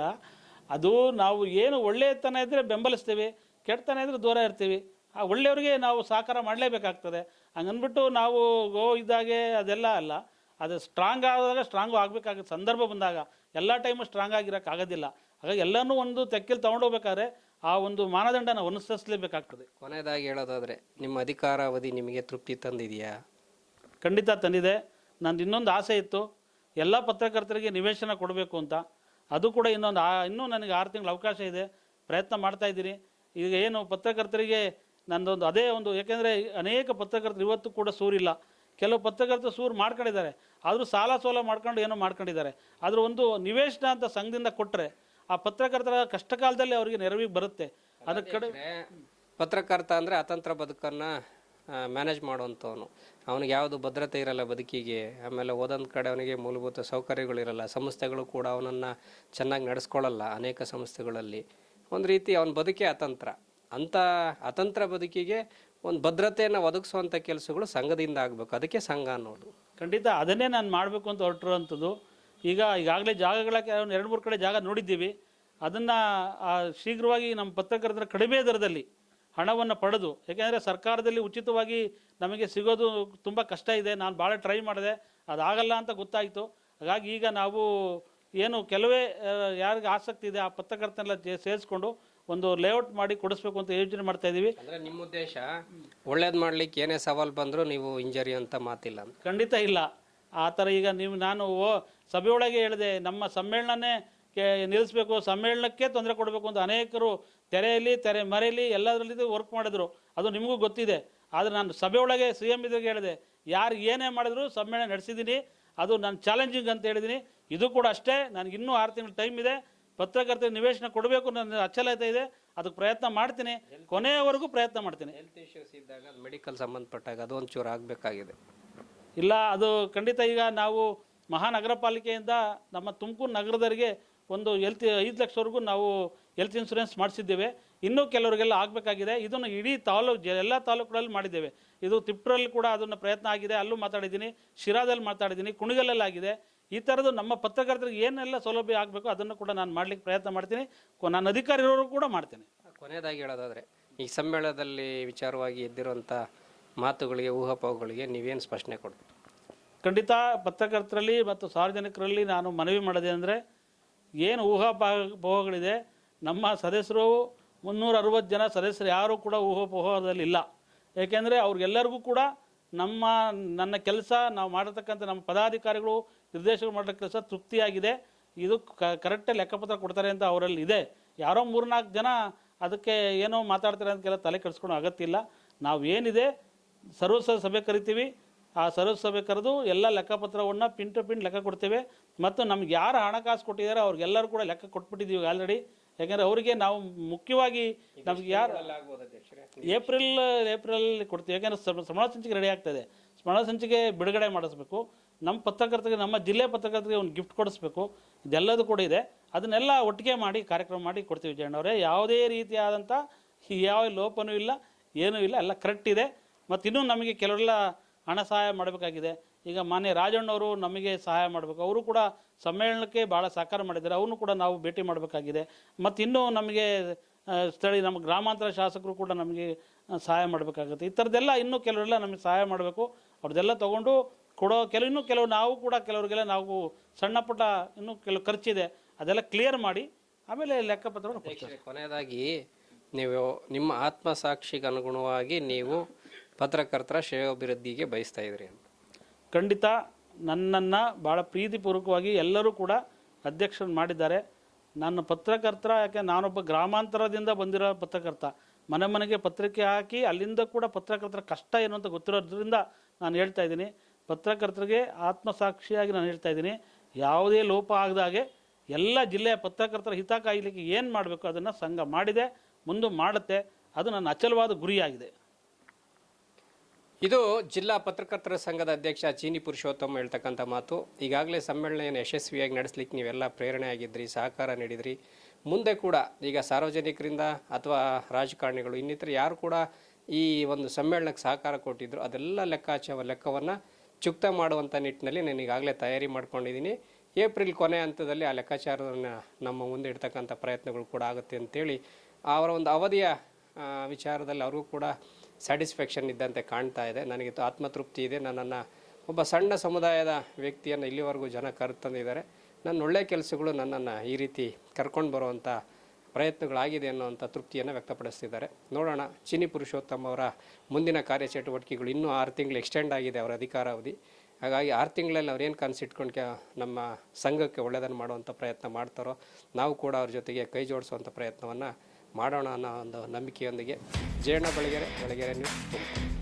ಅದು ನಾವು ಏನು ಒಳ್ಳೆಯತನ ಇದ್ದರೆ ಬೆಂಬಲಿಸ್ತೀವಿ ಕೆಟ್ಟತನ ಇದ್ದರೆ ದೂರ ಇರ್ತೀವಿ. ಆ ಒಳ್ಳೆಯವ್ರಿಗೆ ನಾವು ಸಹಕಾರ ಮಾಡಲೇಬೇಕಾಗ್ತದೆ. ಹಂಗನ್ಬಿಟ್ಟು ನಾವು ಗೋ ಇದ್ದಾಗೆ ಅದೆಲ್ಲ ಅಲ್ಲ. ಅದು ಸ್ಟ್ರಾಂಗ್ ಆದಾಗ ಸ್ಟ್ರಾಂಗು ಆಗಬೇಕಾಗುತ್ತೆ ಸಂದರ್ಭ ಬಂದಾಗ ಎಲ್ಲ ಟೈಮು ಸ್ಟ್ರಾಂಗ್ ಆಗಿರೋಕ್ಕಾಗೋದಿಲ್ಲ ಹಾಗಾಗಿ ಎಲ್ಲನೂ ಒಂದು ತೆಕ್ಕಿಲ್ ತೊಗೊಂಡೋಗ್ಬೇಕಾದ್ರೆ ಆ ಒಂದು ಮಾನದಂಡನ ಅನುಸರಿಸಲೇಬೇಕಾಗ್ತದೆ. ಕೊನೆಯದಾಗಿ ಹೇಳೋದಾದರೆ ನಿಮ್ಮ ಅಧಿಕಾರಾವಧಿ ನಿಮಗೆ ತೃಪ್ತಿ ತಂದಿದೆಯಾ? ಖಂಡಿತ ತಂದಿದೆ. ನಂದು ಇನ್ನೊಂದು ಆಸೆ ಇತ್ತು ಎಲ್ಲ ಪತ್ರಕರ್ತರಿಗೆ ನಿವೇಶನ ಕೊಡಬೇಕು ಅಂತ. ಅದು ಕೂಡ ಇನ್ನೊಂದು ಆ- ಇನ್ನೂ ನನಗೆ ಆರು ತಿಂಗಳು ಅವಕಾಶ ಇದೆ. ಪ್ರಯತ್ನ ಮಾಡ್ತಾ ಇದ್ದೀನಿ. ಈಗ ಏನು ಪತ್ರಕರ್ತರಿಗೆ ನಂದೊಂದು ಅದೇ ಒಂದು ಏಕೆಂದರೆ ಅನೇಕ ಪತ್ರಕರ್ತರು ಇವತ್ತು ಕೂಡ ಸೂರಿಲ್ಲ. ಕೆಲವು ಪತ್ರಕರ್ತರು ಸೂರು ಮಾಡ್ಕೊಂಡಿದ್ದಾರೆ. ಆದರೂ ಸಾಲ ಸೋಲ ಮಾಡ್ಕೊಂಡು ಏನೋ ಮಾಡ್ಕೊಂಡಿದ್ದಾರೆ. ಆದರೂ ಒಂದು ನಿವೇಶನ ಅಂತ ಸಂಘದಿಂದ ಕೊಟ್ಟರೆ ಆ ಪತ್ರಕರ್ತರ ಕಷ್ಟ ಕಾಲದಲ್ಲಿ ಅವರಿಗೆ ನೆರವಿಗೆ ಬರುತ್ತೆ. ಅದಕ್ಕೆ ಕಡೆ ಪತ್ರಕರ್ತ ಅಂದರೆ ಅತಂತ್ರ ಬದುಕನ್ನು ಮ್ಯಾನೇಜ್ ಮಾಡುವಂಥವನು. ಅವನಿಗೆ ಯಾವುದು ಭದ್ರತೆ ಇರಲ್ಲ ಬದುಕಿಗೆ ಆಮೇಲೆ ಓದೊಂದು ಕಡೆ ಅವನಿಗೆ ಮೂಲಭೂತ ಸೌಕರ್ಯಗಳಿರಲ್ಲ ಸಂಸ್ಥೆಗಳು ಕೂಡ ಅವನನ್ನು ಚೆನ್ನಾಗಿ ನಡೆಸ್ಕೊಳ್ಳಲ್ಲ ಅನೇಕ ಸಂಸ್ಥೆಗಳಲ್ಲಿ. ಒಂದು ರೀತಿ ಅವನ ಬದುಕೇ ಅತಂತ್ರ. ಅಂಥ ಅತಂತ್ರ ಬದುಕಿಗೆ ಒಂದು ಭದ್ರತೆಯನ್ನು ಒದಗಿಸುವಂಥ ಕೆಲಸಗಳು ಸಂಘದಿಂದ ಆಗಬೇಕು. ಅದಕ್ಕೆ ಸಂಘ ಅನ್ನೋದು. ಖಂಡಿತ ಅದನ್ನೇ ನಾನು ಮಾಡಬೇಕು ಅಂತ ಹೊರಟಿರೋಂಥದ್ದು ಈಗ ಈಗಾಗಲೇ ಜಾಗಗಳ ಒಂದು ಎರಡು, ಮೂರು ಕಡೆ ಜಾಗ ನೋಡಿದ್ದೀವಿ. ಅದನ್ನು ಶೀಘ್ರವಾಗಿ ನಮ್ಮ ಪತ್ರಕರ್ತರ ಕಡಿಮೆ ದರದಲ್ಲಿ ಹಣವನ್ನು ಪಡೆದು, ಯಾಕೆಂದರೆ ಸರ್ಕಾರದಲ್ಲಿ ಉಚಿತವಾಗಿ ನಮಗೆ ಸಿಗೋದು ತುಂಬ ಕಷ್ಟ ಇದೆ. ನಾನು ಭಾಳ ಟ್ರೈ ಮಾಡಿದೆ. ಅದಾಗಲ್ಲ ಅಂತ ಗೊತ್ತಾಯಿತು. ಹಾಗಾಗಿ ಈಗ ನಾವು ಏನು ಕೆಲವೇ ಯಾರಿಗೆ ಆಸಕ್ತಿ ಇದೆ, ಆ ಪತ್ರಕರ್ತನೆಲ್ಲ ಸೇರಿಸ್ಕೊಂಡು ಒಂದು ಲೇಔಟ್ ಮಾಡಿ ಕೊಡಿಸ್ಬೇಕು ಅಂತ ಯೋಚನೆ ಮಾಡ್ತಾ ಇದ್ದೀವಿ ಅಂದ್ರೆ ನಿಮ್ಮ ಉದ್ದೇಶ ಒಳ್ಳೇದು ಮಾಡ್ಲಿಕ್ಕೆ ಏನೇ ಸವಾಲು ಬಂದರೂ ನೀವು ಇಂಜರಿ ಅಂತ ಮಾತಿಲ್ಲ. ಅಂತ ಖಂಡಿತ ಇಲ್ಲ. ಆ ಥರ ಈಗ ನೀವು ನಾನು ಸಭೆಯೊಳಗೆ ಹೇಳಿದೆ ನಮ್ಮ ಸಮ್ಮೇಳನನೇ ಕೆ ನಿಲ್ಲಿಸ್ಬೇಕು ಸಮ್ಮೇಳನಕ್ಕೆ ತೊಂದರೆ ಕೊಡಬೇಕು ಅಂತ ಅನೇಕರು ತೆರೆಯಲ್ಲಿ ತೆರೆ ಮರೆಯಲ್ಲಿ ಎಲ್ಲದರಲ್ಲಿ ವರ್ಕ್ ಮಾಡಿದ್ರು. ಅದು ನಿಮಗೂ ಗೊತ್ತಿದೆ. ಆದರೆ ನಾನು ಸಭೆಯೊಳಗೆ ಸಿ ಎಂ ಇದ್ರಿಗೆ ಹೇಳಿದೆ ಯಾರು ಏನೇ ಮಾಡಿದ್ರು ಸಮ್ಮೇಳನ ನಡೆಸಿದ್ದೀನಿ. ಅದು ನಾನು ಚಾಲೆಂಜಿಂಗ್ ಅಂತ ಹೇಳಿದ್ದೀನಿ. ಇದು ಕೂಡ ಅಷ್ಟೇ. ನನಗೆ ಇನ್ನೂ ಆರು ತಿಂಗಳು ಟೈಮ್ ಇದೆ. ಪತ್ರಕರ್ತರ ನಿವೇಶನ ಕೊಡಬೇಕು ನನ್ನ ಅಚ್ಚಲತೆ ಇದೆ. ಅದಕ್ಕೆ ಪ್ರಯತ್ನ ಮಾಡ್ತೀನಿ. ಕೊನೆಯವರೆಗೂ ಪ್ರಯತ್ನ ಮಾಡ್ತೀನಿ. ಹೆಲ್ತ್ ಇಶ್ಯೂಸ್ ಇದ್ದಾಗ ಮೆಡಿಕಲ್ ಸಂಬಂಧಪಟ್ಟಾಗ ಅದು ಒಂಚೂರು ಆಗಬೇಕಾಗಿದೆ. ಇಲ್ಲ ಅದು ಖಂಡಿತ ಈಗ ನಾವು ಮಹಾನಗರ ಪಾಲಿಕೆಯಿಂದ ನಮ್ಮ ತುಮಕೂರು ನಗರದವರಿಗೆ ಒಂದು ಹೆಲ್ತ್ ಐದು ಲಕ್ಷವರೆಗೂ ನಾವು ಹೆಲ್ತ್ ಇನ್ಶೂರೆನ್ಸ್ ಮಾಡಿಸಿದ್ದೇವೆ. ಇನ್ನೂ ಕೆಲವರಿಗೆಲ್ಲ ಆಗಬೇಕಾಗಿದೆ. ಇದನ್ನು ಇಡೀ ತಾಲೂಕು ಜ ಎಲ್ಲ ತಾಲೂಕುಗಳಲ್ಲಿ ಮಾಡಿದ್ದೇವೆ. ಇದು ತಿಪ್ರಲ್ಲಿ ಕೂಡ ಅದನ್ನು ಪ್ರಯತ್ನ ಆಗಿದೆ. ಅಲ್ಲೂ ಮಾತಾಡಿದ್ದೀನಿ. ಶಿರಾದಲ್ಲಿ ಮಾತಾಡಿದ್ದೀನಿ. ಕುಣಿಗಲಲ್ಲಿ ಆಗಿದೆ ಈ ಥರದ್ದು ನಮ್ಮ ಪತ್ರಕರ್ತರಿಗೆ ಏನೆಲ್ಲ ಸೌಲಭ್ಯ ಆಗಬೇಕು ಅದನ್ನು ಕೂಡ ನಾನು ಮಾಡ್ಲಿಕ್ಕೆ ಪ್ರಯತ್ನ ಮಾಡ್ತೀನಿ. ನಾನು ಅಧಿಕಾರಿ ಇರೋರು ಕೂಡ ಮಾಡ್ತೀನಿ. ಕೊನೆಯದಾಗಿ ಹೇಳೋದಾದರೆ ಈ ಸಮ್ಮೇಳನದಲ್ಲಿ ವಿಚಾರವಾಗಿ ಎದ್ದಿರುವಂಥ ಮಾತುಗಳಿಗೆ ಊಹಾಪೋಹಗಳಿಗೆ ನೀವೇನು ಸ್ಪಷ್ಟನೆ ಕೊಡ್ತೀವಿ ಖಂಡಿತ ಪತ್ರಕರ್ತರಲ್ಲಿ ಮತ್ತು ಸಾರ್ವಜನಿಕರಲ್ಲಿ ನಾನು ಮನವಿ ಮಾಡಿದೆ ಅಂದರೆ ಏನು ಊಹಾಪೋಹಗಳಿದೆ ನಮ್ಮ ಸದಸ್ಯರು ಮುನ್ನೂರ ಅರವತ್ತು ಜನ ಸದಸ್ಯರು ಯಾರೂ ಕೂಡ ಊಹಾಪೋಹದಲ್ಲಿ ಇಲ್ಲ ಏಕೆಂದರೆ ಅವ್ರಿಗೆಲ್ಲರಿಗೂ ಕೂಡ ನಮ್ಮ ನನ್ನ ಕೆಲಸ ನಾವು ಮಾಡಿರ್ತಕ್ಕಂಥ ನಮ್ಮ ಪದಾಧಿಕಾರಿಗಳು ನಿರ್ದೇಶಕರು ಮಾಡಲಿಕ್ಕೆ ಕೆಲಸ ತೃಪ್ತಿಯಾಗಿದೆ. ಇದು ಕರೆಕ್ಟಾಗಿ ಲೆಕ್ಕಪತ್ರ ಕೊಡ್ತಾರೆ ಅಂತ ಅವರಲ್ಲಿ ಇದೆ. ಯಾರೋ ಮೂರ್ನಾಲ್ಕು ಜನ ಅದಕ್ಕೆ ಏನೋ ಮಾತಾಡ್ತಾರೆ ಅಂತಕ್ಕೆಲ್ಲ ತಲೆ ಕೆಡಿಸ್ಕೊಳೋ ಅಗತ್ಯ ಇಲ್ಲ ನಾವು ಏನಿದೆ ಸರ್ವಸ ಸಭೆ ಕರಿತೀವಿ. ಆ ಸರ್ವ ಸಭೆ ಕರೆದು ಎಲ್ಲ ಲೆಕ್ಕಪತ್ರವನ್ನು ಪಿನ್ ಟು ಪಿನ್ ಲೆಕ್ಕ ಕೊಡ್ತೇವೆ. ಮತ್ತು ನಮ್ಗೆ ಯಾರು ಹಣಕಾಸು ಕೊಟ್ಟಿದ್ದಾರೆ ಅವ್ರಿಗೆಲ್ಲರೂ ಕೂಡ ಲೆಕ್ಕ ಕೊಟ್ಬಿಟ್ಟಿದ್ದೀವಿ ಆಲ್ರೆಡಿ ಯಾಕೆಂದರೆ ಅವರಿಗೆ ನಾವು ಮುಖ್ಯವಾಗಿ ನಮ್ಗೆ ಯಾರು ಏಪ್ರಿಲ್ ಏಪ್ರಿಲ್ ಕೊಡ್ತೀವಿ. ಯಾಕೆಂದರೆ ಸ್ಮ- ಸ್ಮರಣ ಸಂಚಿಕೆ ರೆಡಿ ಆಗ್ತದೆ ಸ್ಮರಣ ಸಂಚಿಕೆ ಬಿಡುಗಡೆ ಮಾಡಿಸ್ಬೇಕು. ನಮ್ಮ ಪತ್ರಕರ್ತರಿಗೆ, ನಮ್ಮ ಜಿಲ್ಲೆ ಪತ್ರಕರ್ತರಿಗೆ ಒಂದು ಗಿಫ್ಟ್ ಕೊಡಿಸ್ಬೇಕು. ಇದೆಲ್ಲದೂ ಕೂಡ ಇದೆ. ಅದನ್ನೆಲ್ಲ ಒಟ್ಟಿಗೆ ಮಾಡಿ, ಕಾರ್ಯಕ್ರಮ ಮಾಡಿ ಕೊಡ್ತೀವಿ ಜಯಣ್ಣವರೇ ಯಾವುದೇ ರೀತಿಯಾದಂಥ ಯಾವ ಲೋಪನೂ ಇಲ್ಲ, ಏನೂ ಇಲ್ಲ, ಎಲ್ಲ ಕರೆಕ್ಟ್ ಇದೆ. ಮತ್ತು ಇನ್ನೂ ನಮಗೆ ಕೆಲವೆಲ್ಲ ಹಣ ಸಹಾಯ ಮಾಡಬೇಕಾಗಿದೆ. ಈಗ ಮಾನ್ಯ ರಾಜಣ್ಣವರು ನಮಗೆ ಸಹಾಯ ಮಾಡಬೇಕು. ಅವರು ಕೂಡ ಸಮ್ಮೇಳನಕ್ಕೆ ಭಾಳ ಸಹಕಾರ ಮಾಡಿದ್ದಾರೆ. ಅವನು ಕೂಡ ನಾವು ಭೇಟಿ ಮಾಡಬೇಕಾಗಿದೆ. ಮತ್ತು ಇನ್ನೂ ನಮಗೆ ಸ್ಥಳೀಯ ನಮ್ಮ ಗ್ರಾಮಾಂತರ ಶಾಸಕರು ಕೂಡ ನಮಗೆ ಸಹಾಯ ಮಾಡಬೇಕಾಗುತ್ತೆ. ಈ ಥರದ್ದೆಲ್ಲ ಇನ್ನೂ ಕೆಲವರೆಲ್ಲ ನಮಗೆ ಸಹಾಯ ಮಾಡಬೇಕು. ಅವ್ರದ್ದೆಲ್ಲ ತೊಗೊಂಡು ಕೊಡೋ ಕೆಲವು ಇನ್ನೂ ಕೆಲವು ನಾವು ಕೂಡ ಕೆಲವರಿಗೆಲ್ಲ ನಾವು ಸಣ್ಣ ಪುಟ್ಟ ಇನ್ನೂ ಕೆಲವು ಖರ್ಚಿದೆ ಅದೆಲ್ಲ ಕ್ಲಿಯರ್ ಮಾಡಿ ಆಮೇಲೆ ಲೆಕ್ಕಪತ್ರವನ್ನು ಕೊಡ್ತೀವಿ. ಕೊನೆಯದಾಗಿ ನೀವು ನಿಮ್ಮ ಆತ್ಮಸಾಕ್ಷಿಗೆ ಅನುಗುಣವಾಗಿ ನೀವು ಪತ್ರಕರ್ತರ ಶ್ರೇಯೋಭಿವೃದ್ಧಿಗೆ ಬಯಸ್ತಾ ಇದ್ರಿ. ಅಂತ ಖಂಡಿತ ನನ್ನನ್ನು ಭಾಳ ಪ್ರೀತಿಪೂರ್ವಕವಾಗಿ ಎಲ್ಲರೂ ಕೂಡ ಅಧ್ಯಕ್ಷರು ಮಾಡಿದ್ದಾರೆ. ನನ್ನ ಪತ್ರಕರ್ತರ ಯಾಕೆ ನಾನೊಬ್ಬ ಗ್ರಾಮಾಂತರದಿಂದ ಬಂದಿರೋ ಪತ್ರಕರ್ತ. ಮನೆ ಮನೆಗೆ ಪತ್ರಿಕೆ ಹಾಕಿ ಅಲ್ಲಿಂದ ಕೂಡ ಪತ್ರಕರ್ತರ ಕಷ್ಟ ಏನು ಅಂತ ಗೊತ್ತಿರೋದ್ರಿಂದ ನಾನು ಹೇಳ್ತಾ ಇದ್ದೀನಿ. ಪತ್ರಕರ್ತರಿಗೆ ಆತ್ಮಸಾಕ್ಷಿಯಾಗಿ ನಾನು ಹೇಳ್ತಾ ಇದ್ದೀನಿ, ಯಾವುದೇ ಲೋಪ ಆಗದಾಗೆ ಎಲ್ಲ ಜಿಲ್ಲೆಯ ಪತ್ರಕರ್ತರ ಹಿತ ಕಾಯಲಿಕ್ಕೆ ಏನು ಮಾಡಬೇಕು ಅದನ್ನು ಸಂಘ ಮಾಡಿದೆ, ಮುಂದೆ ಮಾಡುತ್ತೆ, ಅದು ನನ್ನ ಅಚಲವಾದ ಗುರಿಯಾಗಿದೆ. ಇದು ಜಿಲ್ಲಾ ಪತ್ರಕರ್ತರ ಸಂಘದ ಅಧ್ಯಕ್ಷ ಚೀನಿ ಪುರುಷೋತ್ತಮ್ ಹೇಳ್ತಕ್ಕಂಥ ಮಾತು. ಈಗಾಗಲೇ ಸಮ್ಮೇಳನ ಯಶಸ್ವಿಯಾಗಿ ನಡೆಸಲಿಕ್ಕೆ ನೀವೆಲ್ಲ ಪ್ರೇರಣೆ ಆಗಿದ್ರಿ ಸಹಕಾರ ನೀಡಿದ್ರಿ ಮುಂದೆ ಕೂಡ ಈಗ ಸಾರ್ವಜನಿಕರಿಂದ ಅಥವಾ ರಾಜಕಾರಣಿಗಳು, ಇನ್ನಿತರ ಯಾರು ಕೂಡ ಈ ಒಂದು ಸಮ್ಮೇಳನಕ್ಕೆ ಸಹಕಾರ ಕೊಟ್ಟಿದ್ರು, ಅದೆಲ್ಲ ಲೆಕ್ಕಾಚಾರ ಲೆಕ್ಕವನ್ನು ಚುಕ್ತ ಮಾಡುವಂಥ ನಿಟ್ಟಿನಲ್ಲಿ ನಾನು ಈಗಾಗಲೇ ತಯಾರಿ ಮಾಡ್ಕೊಂಡಿದ್ದೀನಿ. ಏಪ್ರಿಲ್ ಕೊನೆ ಹಂತದಲ್ಲಿ ಆ ಲೆಕ್ಕಾಚಾರವನ್ನು ನಮ್ಮ ಮುಂದೆ ಇಡ್ತಕ್ಕಂಥ ಪ್ರಯತ್ನಗಳು ಕೂಡ ಆಗುತ್ತೆ ಅಂತೇಳಿ ಅವರ ಒಂದು ಅವಧಿಯ ವಿಚಾರದಲ್ಲಿ ಅವ್ರಿಗೂ ಕೂಡ ಸ್ಯಾಟಿಸ್ಫ್ಯಾಕ್ಷನ್ ಇದ್ದಂತೆ ಕಾಣ್ತಾ ಇದೆ. ನನಗೆ ಆತ್ಮತೃಪ್ತಿ ಇದೆ. ನನ್ನನ್ನು ಒಬ್ಬ ಸಣ್ಣ ಸಮುದಾಯದ ವ್ಯಕ್ತಿಯನ್ನು ಇಲ್ಲಿವರೆಗೂ ಜನ ಕರೆತಂದಿದ್ದಾರೆ. ನನ್ನ ಒಳ್ಳೆಯ ಕೆಲಸಗಳು ನನ್ನನ್ನು ಈ ರೀತಿ ಕರ್ಕೊಂಡು ಬರುವಂಥ ಪ್ರಯತ್ನಗಳಾಗಿದೆ ಅನ್ನುವಂಥ ತೃಪ್ತಿಯನ್ನು ವ್ಯಕ್ತಪಡಿಸ್ತಿದ್ದಾರೆ. ನೋಡೋಣ ಚಿನಿ ಪುರುಷೋತ್ತಮ್ ಅವರ ಮುಂದಿನ ಕಾರ್ಯಚಟುವಟಿಕೆಗಳು ಇನ್ನೂ ಆರು ತಿಂಗಳು ಎಕ್ಸ್ಟೆಂಡ್ ಆಗಿದೆ ಅವರ ಅಧಿಕಾರಾವಧಿ. ಹಾಗಾಗಿ ಆರು ತಿಂಗಳಲ್ಲಿ ಅವ್ರು ಏನು ಕನಸಿಟ್ಕೊಂಡು ಕೆ ನಮ್ಮ ಸಂಘಕ್ಕೆ ಒಳ್ಳೆಯದನ್ನು ಮಾಡುವಂಥ ಪ್ರಯತ್ನ ಮಾಡ್ತಾರೋ, ನಾವು ಕೂಡ ಅವ್ರ ಜೊತೆಗೆ ಕೈ ಜೋಡಿಸುವಂಥ ಪ್ರಯತ್ನವನ್ನು ಮಾಡೋಣ ಅನ್ನೋ ಒಂದು ನಂಬಿಕೆಯೊಂದಿಗೆ. ಜೀರ್ಣ ಬೆಳಗೆರೆ ಬೆಳಗೆರೆ ನ್ಯೂಸ್